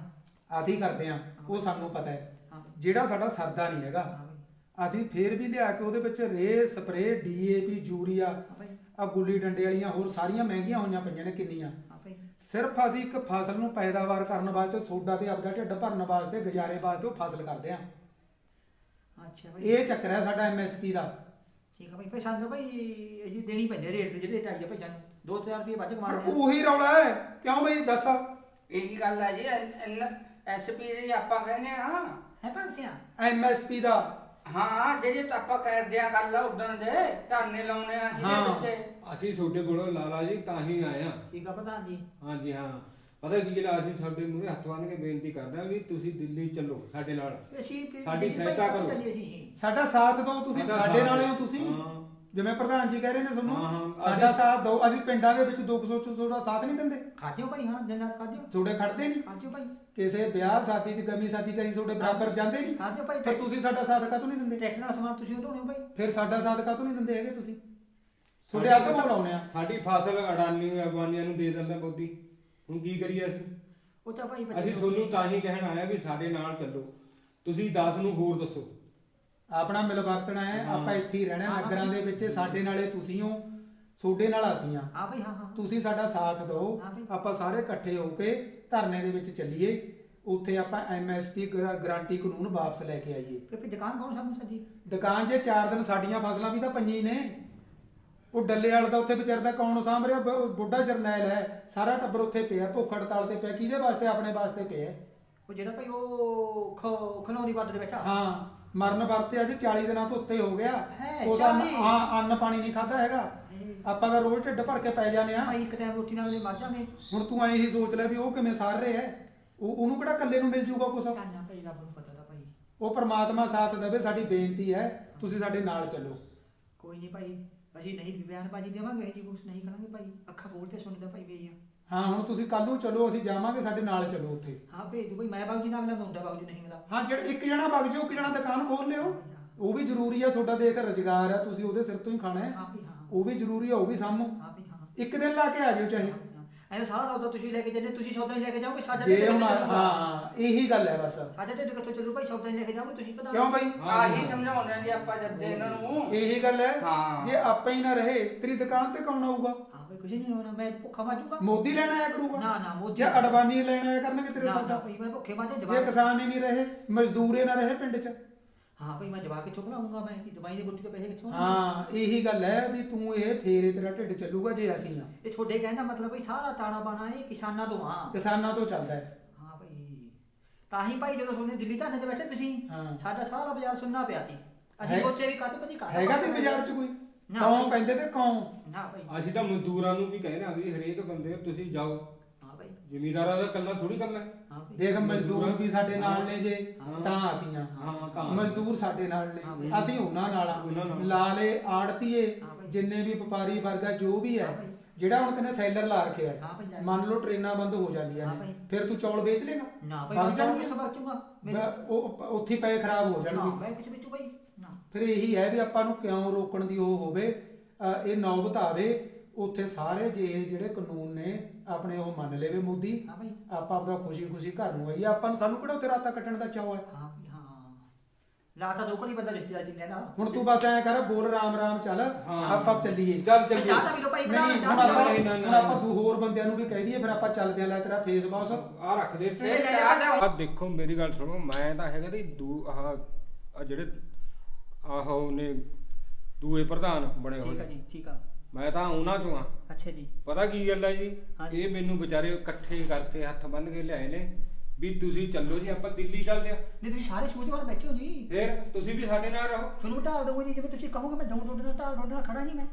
ਅਸੀਂ ਕਰਦੇ ਆ ਉਹ ਸਾਨੂੰ ਪਤਾ ਹੈ। ਹਾਂ ਜਿਹੜਾ ਸਾਡਾ ਸਰਦਾ ਨਹੀਂ ਹੈਗਾ। ਹਾਂ ਅਸੀਂ ਫੇਰ ਵੀ ਲਿਆ ਕੇ ਉਹਦੇ ਵਿੱਚ ਰੇ ਸਪਰੇ ਡੀਏਪੀ ਯੂਰੀਆ ਹਾਂ ਆ ਗੁੱਲੀ ਡੰਡੇ ਵਾਲੀਆਂ ਹੋਰ ਸਾਰੀਆਂ ਮਹਿੰਗੀਆਂ ਹੋਈਆਂ ਪਈਆਂ ਨੇ ਕਿੰਨੀਆਂ? ਹਾਂ ਸਿਰਫ ਅਸੀਂ ਇੱਕ ਫਸਲ ਨੂੰ ਪੈਦਾਵਾਰ ਕਰਨ ਵਾਸਤੇ ਸੋਡਾ ਤੇ ਆਪਦਾ ਢਿੱਡ ਭਰਨ ਵਾਸਤੇ ਗੁਜ਼ਾਰੇ ਵਾਸਤੇ ਉਹ ਫਸਲ ਕਰਦੇ ਆ ਅੱਛਾ ਭਾਈ। ਇਹ ਚੱਕਰ ਹੈ ਸਾਡਾ ਐਮਐਸਪੀ ਦਾ। ਠੀਕ ਆ ਭਾਈ। ਭਾਈ ਸਾਨੂੰ ਤਾਂ ਭਾਈ ਅਸੀਂ ਦੇਣੀ ਪੈਂਦੀ ਰੇਟ ਤੇ ਜਿਹੜੇ ਆਈ ਆ ਭਾਈ ਸਾਨੂੰ। 2000 ਰੁਪਏ ਵੱਧ ਪਰ ਕਮਾਉਂਦੇ ਆ। ਉਹੀ ਰੌਲਾ ਹੈ। ਕਿਉਂ ਬਈ? ਦੱਸ। ਇਹੀ ਗੱਲ ਹੈ ਜੀ ਐਸਪੀ ਦੀ ਆਪਾਂ ਕਹਿੰਦੇ ਆ ਹੈ ਭਾਂਸਿਆ ਐਮਐਸਪੀ ਦਾ। ਹਾਂ ਜਿਹੜੇ ਆਪਾਂ ਕਰਦੇ ਆ ਗੱਲ ਉਦੋਂ ਦੇ ਧਰਨੇ ਲਾਉਣੇ ਆ ਜਿਹਦੇ ਹਾਂ। ਪਿੱਛੇ। ਅਸੀਂ ਤੁਹਾਡੇ ਕੋਲੋਂ ਲਾਲਾ ਜੀ ਤਾਂ ਹੀ ਆਏ ਆ। ਠੀਕ ਆ ਪ੍ਰਧਾਨ ਜੀ। ਹਾਂਜੀ ਹਾਂ। ਪਤਾ ਕੀ ਗੱਲ ਆ, ਅਸੀਂ ਸਾਡੇ ਮੂਹਰੇ ਹੱਥ ਬੰਨ ਕੇ ਬੇਨਤੀ ਕਰਦੇ ਆ ਵੀ ਤੁਸੀਂ ਦਿੱਲੀ ਚੱਲੋ ਸਾਡੇ ਨਾਲ। ਅਸੀਂ ਸਾਡੀ ਸਹਾਇਤਾ ਕਰੋ। ਸਾਡਾ ਸਾਥ ਦਿਓ ਤੁਸੀਂ ਸਾਡਾ ਨਾਲੇ ਹੋ। ਤੁਸੀਂ। ਹਾਂ। ਜਿਵੇਂ ਪ੍ਰਧਾਨ ਜੀ ਕਹਿ ਰਹੇ ਨੇ ਹਾਂ, ਤੁਹਾਨੂੰ ਹਾਂ, ਸਾਡਾ ਅਸੀਂ- ਸਾਥ ਦਿਓ ਅਸੀਂ ਪਿੰਡਾਂ ਦੇ ਵਿੱਚ ਦੁੱਖ ਸੁੱਖ ਚ ਤੁਹਾਡਾ ਸਾਥ ਨਹੀਂ ਦਿੰਦੇ। ਖਾਜੋ ਭਾਈ ਹਾਂ ਜੰਨਤ ਖਾਜੋ ਤੁਹਾਡੇ ਖੜਦੇ ਨਹੀਂ। ਖਾਜੋ ਭਾਈ। ਕਿਸੇ ਵਿਆਹ ਸ਼ਾਦੀ ਚ ਗਮੀ ਸ਼ਾਦੀ ਚ ਅਸੀਂ ਤੁਹਾਡੇ ਬਰਾਬਰ ਜਾਂਦੇ ਨਹੀਂ। ਖਾਜੋ ਭਾਈ ਫਿਰ ਤੁਸੀਂ ਸਾਡਾ ਸਾਥ ਕਾਹਤੋਂ ਨਹੀਂ ਦਿੰਦੇ? ਟਰੈਕਟਰ ਨਾਲ ਸਮਾਨ ਤੁਸੀਂ ਉਡਾਉਣੇ ਹੋ ਭਾਈ। ਫਿਰ ਸਾਡਾ ਸਾਥ ਕਾਹਤੋਂ ਨਹੀਂ ਦਿੰਦੇ ਹੈਗੇ ਤੁਸੀਂ? ਤੁਹਾਡੇ ਹੱਥ ਬੁਲਾਉਣੇ ਆ ਸਾਡੀ ਫਸਲ ਅਡਾਨੀ ਨੂੰ ਅਗਵਾਨੀਆਂ ਨੂੰ ਦੇ ਦਿੰਦਾ ਮੋਦੀ। ਹੁਣ ਕੀ ਕਰੀਏ ਅਸੀਂ? ਉਹ ਤਾਂ ਭਾਈ ਅਸੀਂ ਤੁਹਾਨੂੰ ਤਾਂ ਹੀ ਕਹਿਣ ਆਇਆ ਵੀ ਸਾਡੇ ਨਾਲ ਚੱਲੋ। ਤੁਸੀਂ 10 ਨੂੰ ਹੋਰ ਦੱਸੋ। ਆਪਣਾ ਮਿਲ ਵਰਤਣਾ ਹੈ। ਆਪਾਂ ਇੱਥੇ ਹੀ ਰਹਿਣਾ ਹਾਂ, ਨਗਰਾਂ ਦੇ ਵਿੱਚ ਸਾਡੇ ਨਾਲੇ ਤੁਸੀਂ ਹੋ ਤੁਹਾਡੇ ਨਾਲ ਅਸੀਂ ਆ ਹਾਂ ਭਾਈ ਹਾਂ ਹਾਂ। ਤੁਸੀਂ ਸਾਡਾ ਸਾਥ ਦਿਓ ਹਾਂ ਬਈ। ਆਪਾਂ ਸਾਰੇ ਇਕੱਠੇ ਹੋ ਕੇ ਧਰਨੇ ਦੇ ਵਿੱਚ ਚੱਲੀਏ ਉੱਥੇ ਆਪਾਂ ਐਮਐਸਪੀ ਗਾਰੰਟੀ ਕਾਨੂੰਨ ਵਾਪਸ ਲੈ ਕੇ ਆਈਏ। ਫਿਰ ਫਿਰ ਦੁਕਾਨ ਕੌਣ ਸਾਨੂੰ ਸੱਜੀ ਦੁਕਾਨ 'ਚ ਚਾਰ ਦਿਨ ਸਾਡੀਆਂ ਫਸਲਾਂ ਵੀ ਤਾਂ ਹੀ ਨੇ। ਉਹ ਡੱਲੇ ਵਾਲ ਦਾ ਉੱਥੇ ਵਿਚਾਰਦਾ ਕੌਣ ਸਾਂਭ ਰਿਹਾ? ਬ- ਬੁੱਢਾ ਜਰਨੈਲ ਹੈ ਸਾਰਾ ਟੱਬਰ ਉੱਥੇ ਪਿਆ ਭੁੱਖ ਹੜਤਾਲ ਤੇ ਪਿਆ ਕਿਹਦੇ ਵਾਸਤੇ ਆਪਣੇ ਵਾਸਤੇ ਪਿਆ? ਉਹ ਜਿਹੜਾ ਭਾਈ ਉਹ ਖਨੌਰੀ ਬਾਰਡਰ ਦੇ ਵਿੱਚ ਆ? ਹਾਂ। ਮਰਨ ਵਰਤੇ ਅੱਜ 40 ਦਿਨਾਂ ਤੋਂ ਉੱਤੇ ਹੋ ਗਿਆ। ਹੈ, ਉਹਦਾ 40 ਹਾਂ ਅੰਨ ਪਾਣੀ ਨਹੀਂ ਖਾਦਾ ਹੈਗਾ। ਆਪਾਂ ਤਾਂ ਰੋਜ਼ ਢਿੱਡ ਭਰ ਕੇ ਪੈ ਜਾਂਦੇ ਆ ਭਾਈ ਇੱਕ ਟਾਈਮ ਰੋਟੀ ਨਾਲ ਮਰ ਜਾਗੇ ਹੁਣ ਤੂੰ ਐਂ ਹੀ ਸੋਚ ਲੈ ਵੀ ਉਹ ਕਿਵੇਂ ਸਾਰ ਰਿਹਾ ਹੈ। ਉਹ ਉਹਨੂੰ ਕਿਹੜਾ ਇਕੱਲੇ ਨੂੰ ਮਿਲ ਜੂਗਾ ਕੁਛ? ਕਾਨਾ ਭਾਈ ਰੱਬ ਨੂੰ ਪਤਾ ਦਾ ਭਾਈ। ਉਹ ਪ੍ਰਮਾਤਮਾ ਸਾਥ ਦੇਵੇ ਸਾਡੀ ਬੇਨਤੀ ਹੈ ਤੁਸੀਂ ਸਾਡੇ ਨਾਲ ਚੱਲੋ। ਕੋਈ ਨਹੀਂ ਭਾਈ ਅਸੀਂ ਨਹੀਂ ਬਿਆਨ ਬਾਜੀ ਦੇਵਾਂਗੇ ਜੀ ਕੁਛ ਨਹੀਂ ਕਰਾਂਗੇ ਭਾਈ। ਅੱਖਾਂ ਖੋਲ ਕੇ ਸੁਣਦਾ ਭਾਈ ਬਈ ਹਾਂ ਹੁਣ ਤੁਸੀਂ ਕੱਲ ਨੂੰ ਚਲੋ ਅਸੀਂ ਜਾਵਾਂਗੇ ਸਾਡੇ ਨਾਲ ਚੱਲੋ ਉੱਥੇ। ਹਾਂ ਭੇਜ ਦਿਓ ਭਾਈ ਮੈਂ ਬਾਬੂ ਜੀ ਨਾਲ ਮਿਲਾ ਮੁੰਡਾ ਬਾਬੂ ਜੀ ਨਹੀਂ ਮਿਲਾ ਹਾਂ ਜਿਹੜਾ ਇੱਕ ਜਣਾ ਵਗ ਜਾਓ ਇੱਕ ਜਣਾ ਦੁਕਾਨ ਖੋਲ ਲਿਓ। ਉਹ ਵੀ ਜ਼ਰੂਰੀ ਆ ਤੁਹਾਡਾ ਦੇਖ ਰੁਜ਼ਗਾਰ ਆ ਤੁਸੀਂ ਉਹਦੇ ਸਿਰ ਤੋਂ ਹੀ ਖਾਣਾ ਹੈ। ਹਾਂ ਵੀ ਹਾਂ। ਉਹ ਵੀ ਜ਼ਰੂਰੀ ਆ ਉਹ ਵੀ ਸਾਂਭੋ। ਹਾਂ ਵੀ ਹਾਂ। ਇੱਕ ਦਿਨ ਲਾ ਕੇ ਆ ਜਿਓ ਚਾਹੇ। ਐਂ ਸਾਰਾ ਸੌਦਾ ਤੁਸੀਂ ਲੈ ਕੇ ਜੰਨੇ ਤੁਸੀਂ ਸੌਦਾ ਨਹੀਂ ਲੈ ਕੇ ਜਾਓਗੇ ਸਾਡਾ ਜੇ ਢਿੱਡ ਹੁਣ ਕਿੱਥੋਂ ਹਾਂ ਚੱਲੂਗਾ? ਹਾਂ ਇਹੀ ਗੱਲ ਹੈ ਬਸ। ਸਾਡਾ ਢਿੱਡ ਕਿੱਥੋਂ ਚੱਲੂ ਭਾਈ ਸੌਦਾ ਨਹੀਂ ਲੈ ਕੇ ਜਾਓਗੇ ਤੁਸੀਂ ਪਤਾ ਕਿਉਂ ਬਾਈ? ਆਹੀ ਸਮਝਾਉਂਦੇ ਆ ਜੀ ਆਪਾਂ ਜੱਦੇ ਇਹਨਾਂ ਨੂੰ। ਇਹੀ ਗੱਲ ਹੈ। ਹਾਂ। ਜੇ ਆਪਾਂ ਹੀ ਨਾ ਰਹੇ ਤੇਰੀ ਦੁਕਾਨ ਤੇ ਕੌਣ ਆਊਗਾ? ਕੁਛ ਨਹੀਂ ਹੋਣਾ ਮੈਂ ਭੁੱਖਾ ਮਾਜੂਗਾ ਮੋਦੀ ਲੈਣ ਆਇਆ ਕਰੂਗਾ? ਨਾ ਨਾ ਮੋਦੀ ਜੇ ਅਡਵਾਨੀ ਲੈਣ ਆਇਆ ਕਰਨਗੇ ਤੇਰੇ ਨਾ ਨਾ ਭਾਈ ਮੈਂ ਭੁੱਖੇ ਮਾਜੇ ਜੇ ਜਵਾਬ ਕਿਸਾਨ ਹੀ ਨਹੀਂ ਰਹੇ ਮਜ਼ਦੂਰ ਹੀ ਨਾ ਰਹੇ ਪਿੰਡ 'ਚ? ਹਾਂ ਭਾਈ ਮੈਂ ਜਵਾਬ ਕਿੱਥੋਂ ਬਣਾਉਂਗਾ ਮੈਂ? ਕਿ ਦਵਾਈ ਦੀ ਬੁੱਟੀ ਤੋਂ ਪੈਸੇ ਕਿੱਥੋਂ ਹਾਂ ਇਹੀ ਗੱਲ ਹੈ ਵੀ ਤੂੰ ਇਹ ਫੇਰੇ ਤੇਰਾ ਢਿੱਡ ਚੱਲੂਗਾ ਜੇ ਅਸੀਂ ਆ। ਇਹ ਤੁਹਾਡੇ ਕਹਿਣ ਦਾ ਮਤਲਬ ਭਾਈ ਸਾਰਾ ਤਾਣਾ ਬਾਣਾ ਇਹ ਕਿਸਾਨਾਂ ਤੋਂ ਆ। ਕਿਸਾਨਾਂ ਤੋਂ ਚੱਲਦਾ ਹੈ। ਹਾਂ ਭਾਈ ਤਾਂ ਹੀ ਭਾਈ ਜਦੋਂ ਸੁਣਨੇ ਦਿੱਲੀ ਧਰਨੇ ਤੇ ਬੈਠੇ ਤੁਸੀਂ ਹਾਂ। ਸਾਡਾ ਸਾਰਾ ਬਾਜ਼ਾਰ ਸੁਣਨਾ ਪਿਆ ਸੀ। ਅਸੀਂ ਹੈ- ਸੋਚੇ ਵੀ ਕੱਟ ਭਾਜੀ ਕੱਟ ਹੈਗਾ ਵੀ ਬਾਜ਼ਾਰ 'ਚ ਕੋਈ? ਨਾ। ਕੌਂ ਪੈਂਦੇ ਤੇ ਕੌਂ ਨਾ ਭਾਈ ਅਸੀਂ ਤਾਂ ਮਜ਼ਦੂਰਾਂ ਨੂੰ ਵੀ ਕਹਿੰਦੇ ਆ ਵੀ ਹਰੇਕ ਬੰਦੇ ਤੁਸੀਂ ਜਾਓ ਹਾਂ ਭਾਈ ਜ਼ਿਮੀਦਾਰਾਂ ਦਾ ਕੱਲਾ ਥੋੜੀ ਕੰਮ ਹੈ ਹਾਂ ਭਾਈ ਦੇਖ ਮਜ਼ਦੂਰ ਵੀ ਸਾਡੇ ਨਾਲ ਨੇ ਜੇ ਹਾਂ। ਤਾਂ ਅਸੀਂ ਆ ਹਾਂ, ਤਾਂ। ਮਜ਼ਦੂਰ ਸਾਡੇ ਨਾਲ ਨੇ ਹਾਂ ਬਈ। ਅਸੀਂ ਉਹਨਾਂ ਨਾਲ ਉਹਨਾਂ ਆ ਨਾਲ। ਲਾਲੇ ਆੜਤੀਏ ਹਾਂ ਬਈ। ਜਿੰਨੇ ਵੀ ਵਪਾਰੀ ਵਰਗਾ ਜੋ ਵੀ ਹੈ ਹਾਂ ਬਈ। ਜਿਹੜਾ ਹੁਣ ਤੈਨੇ ਸੈਲਰ ਲਾ ਰੱਖਿਆ ਹੈ, ਹਾਂ ਬਈ, ਜਾ- ਮੰਨ ਲਓ ਟ੍ਰੇਨਾਂ ਬੰਦ ਹੋ ਜਾਂਦੀਆਂ ਹਾਂ ਨੇ ਬਈ। ਫਿਰ ਤੂੰ ਚੌਲ ਵੇਚ ਲੇਗਾ ਨਾ ਭਾਈ ਮੈਂ ਜਾਣਗੇ। ਕਿੱਥੋਂ ਬਚੂਗਾ ਉਹ ਉੱਥੇ ਹੀ ਪਏ ਖਰਾਬ ਹੋ ਨਾ ਜਾਣਗੇ ਮੈਂ ਕੁਝ ਵਿੱਚੋਂ ਭਾਈ ਫਿਰ ਇਹੀ ਹੈ ਵੀ ਆਪਾਂ ਨੂੰ ਕਿਉਂ ਰੋਕਣ ਦੀ ਉਹ ਹੋਵੇ ਇਹ ਨੌਬਤ ਆਵੇ ਉੱਥੇ ਸਾਰੇ ਜੇ ਜਿਹੜੇ ਕਾਨੂੰਨ ਨੇ ਆਪਣੇ ਉਹ ਮੰਨ ਲੇਵੇ ਮੋਦੀ ਹਾਂ ਭਾਈ ਆਪਾਂ ਆਪਦਾ ਖੁਸ਼ੀ ਖੁਸ਼ੀ ਘਰ ਨੂੰ ਆਈਏ ਆਪਾਂ ਨੂੰ ਸਾਨੂੰ ਕਿਹੜਾ ਉੱਥੇ ਰਾਤਾਂ ਕੱਟਣ ਦਾ ਚਾਅ ਹੈ? ਹਾਂ ਭਾਈ ਹਾਂ। ਲਾਤਾ ਦੋ ਕੋਲੀ ਬੰਦਾ ਰਿਸ਼ਤੇਦਾਰ ਚ ਲੈਣਾ ਹੁਣ ਤੂੰ ਬਸ ਐਂ ਕਰ ਬੋਲ ਰਾਮ ਰਾਮ ਚੱਲ ਹਾਂ। ਆਪਾਂ ਚੱਲੀਏ। ਚੱਲ ਚੱਲ ਚਾਹ ਤਾਂ ਪੀ ਲਓ ਭਾਈ ਬਣਾ ਨਹੀਂ ਚਾਹ ਹੁਣ। ਆਪਾਂ ਨਹੀਂ, ਨਾ, ਨਾ, ਹੁਣ ਆਪਾਂ ਦੂ ਹੋਰ ਬੰਦਿਆਂ ਨੂੰ ਵੀ ਕਹਿ ਦਈਏ ਫਿਰ ਆਪਾਂ ਚੱਲਦੇ ਆਂ ਲੈ ਤੇਰਾ ਫੇਸ ਬਾਸ ਆ ਰੱਖ ਦੇ। ਲੈ। ਆ ਦੇਖੋ ਮੇਰੀ ਗੱਲ ਸੁਣੋ ਮੈਂ ਤਾਂ ਹੈਗਾ ਤੇ ਦੂ ਆਹ ਜਿਹੜੇ ਆਹੋ ਨੇ ਦੂਏ ਪ੍ਰਧਾਨ ਬਣੇ ਠੀਕ ਆ ਹੋਏ ਜੀ ਠੀਕ ਆ। ਮੈਂ ਤਾਂ ਉਹਨਾਂ ਚੋਂ ਆ। ਅੱਛਾ ਜੀ। ਪਤਾ ਕੀ ਗੱਲ ਹੈ ਜੀ। ਹਾਂਜੀ। ਇਹ ਮੈਨੂੰ ਵਿਚਾਰੇ ਇਕੱਠੇ ਕਰਕੇ ਹੱਥ ਬੰਨ ਕੇ ਲਿਆਏ ਨੇ ਵੀ ਤੁਸੀਂ ਚੱਲੋ ਜੀ ਆਪਾਂ ਦਿੱਲੀ ਚੱਲਦੇ ਆ। ਨਹੀਂ ਤੁਸੀਂ ਸਾਰੇ ਸੂਝਵਾਨ ਬੈਠੇ ਹੋ ਜੀ। ਫਿਰ ਤੁਸੀਂ ਵੀ ਸਾਡੇ ਨਾਲ ਰਹੋ। ਤੁਹਾਨੂੰ ਢਾਲ ਦਊਂਗਾ ਜੀ ਜਿਵੇਂ ਤੁਸੀਂ ਕਹੋਗੇ ਮੈਂ ਜਾਊਂ ਤੁਹਾਡੇ ਨਾਲ ਢਾਲ ਤੁਹਾਡੇ ਨਾਲ ਖੜਾ ਨਹੀਂ ਮੈਂ।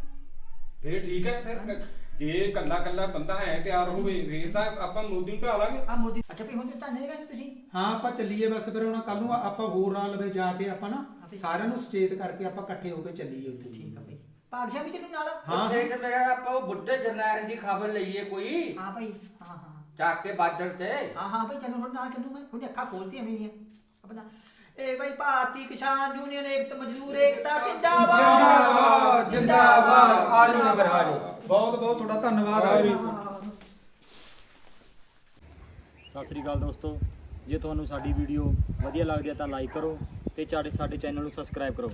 ਫਿਰ ਠੀਕ ਹੈ ਫਿਰ ਜੇ ਕੱਲਾ ਕੱਲਾ ਬੰਦਾ ਹੈ ਤਿਆਰ ਹੋਵੇ ਫਿਰ ਤਾਂ ਆਪਾਂ ਮੋਦੀ ਨੂੰ ਢਾਲਾਂਗੇ ਆ ਮੋਦੀ ਅੱਛਾ ਵੀ ਹੁਣ ਤੇ ਧੰਨੇ ਜੀ ਤੁਸੀਂ? ਹਾਂ ਆਪਾਂ ਚੱਲੀਏ ਬਸ ਫਿਰ ਹੁਣ ਕੱਲ ਨੂੰ ਆਪਾਂ ਹੋਰ ਨਾਲ ਲਵੇ ਜਾ ਕੇ ਆਪਾਂ ਨਾ ਸਾਰਿਆਂ ਨੂੰ ਸੁਚੇਤ ਕਰਕੇ ਆਪਾਂ ਇਕੱਠੇ ਹੋ ਕੇ ਚੱਲੀਏ ਉੱਥੇ। ਠੀਕ ਆ ਭਾਈ ਭਾਗਸ਼ਾ ਵੀ ਚੱਲੂ ਨਾਲ? ਹਾਂ। ਉੱਥੇ ਕਿ ਮੇਰਾ ਆਪਾਂ ਉਹ ਬੁੱਢੇ ਜਰਨੈਲ ਦੀ ਖਬਰ ਲਈਏ ਕੋਈ। ਹਾਂ ਭਾਈ ਹਾਂ ਹਾਂ। ਚੱਕ ਕੇ ਬਾਦਰ ਤੇ। ਹਾਂ ਹਾਂ ਭਾਈ ਚੱਲੂ ਤੁਹਾਡੇ ਨਾਲ ਚੱਲੂ ਮੈਂ। ਤੁਹਾਡੀ ਅੱਖਾਂ ਖੋਲਤੀਆਂ ਮੇਰੀਆਂ। ਆਪਣਾ ਇਹ ਭਾਈ ਭਾਰਤੀ ਕਿਸਾਨ ਯੂਨੀਅਨ ਏਕਤਾ ਮਜ਼ਦੂਰ ਏਕਤਾ ਜਿੰਦਾਬਾਦ। ਜਿੰਦਾਬਾਦ ਜਿੰਦਾਬਾਦ। ਆਲੀ ਨੰਬਰ ਹਾਲੀ ਬਹੁਤ ਬਹੁਤ ਤੁਹਾਡਾ ਧੰਨਵਾਦ ਆ ਵੀ ਸਤਿ ਸ੍ਰੀ ਅਕਾਲ ਦੋਸਤੋ। ਜੇ ਤੁਹਾਨੂੰ ਸਾਡੀ ਵੀਡੀਓ ਵਧੀਆ ਲੱਗਦੀ ਹੈ ਤਾਂ ਲਾਈਕ ਕਰੋ ਤੇ ਸਾਡੇ ਸਾਡੇ ਚੈਨਲ ਨੂੰ ਸਬਸਕ੍ਰਾਈਬ ਕਰੋ।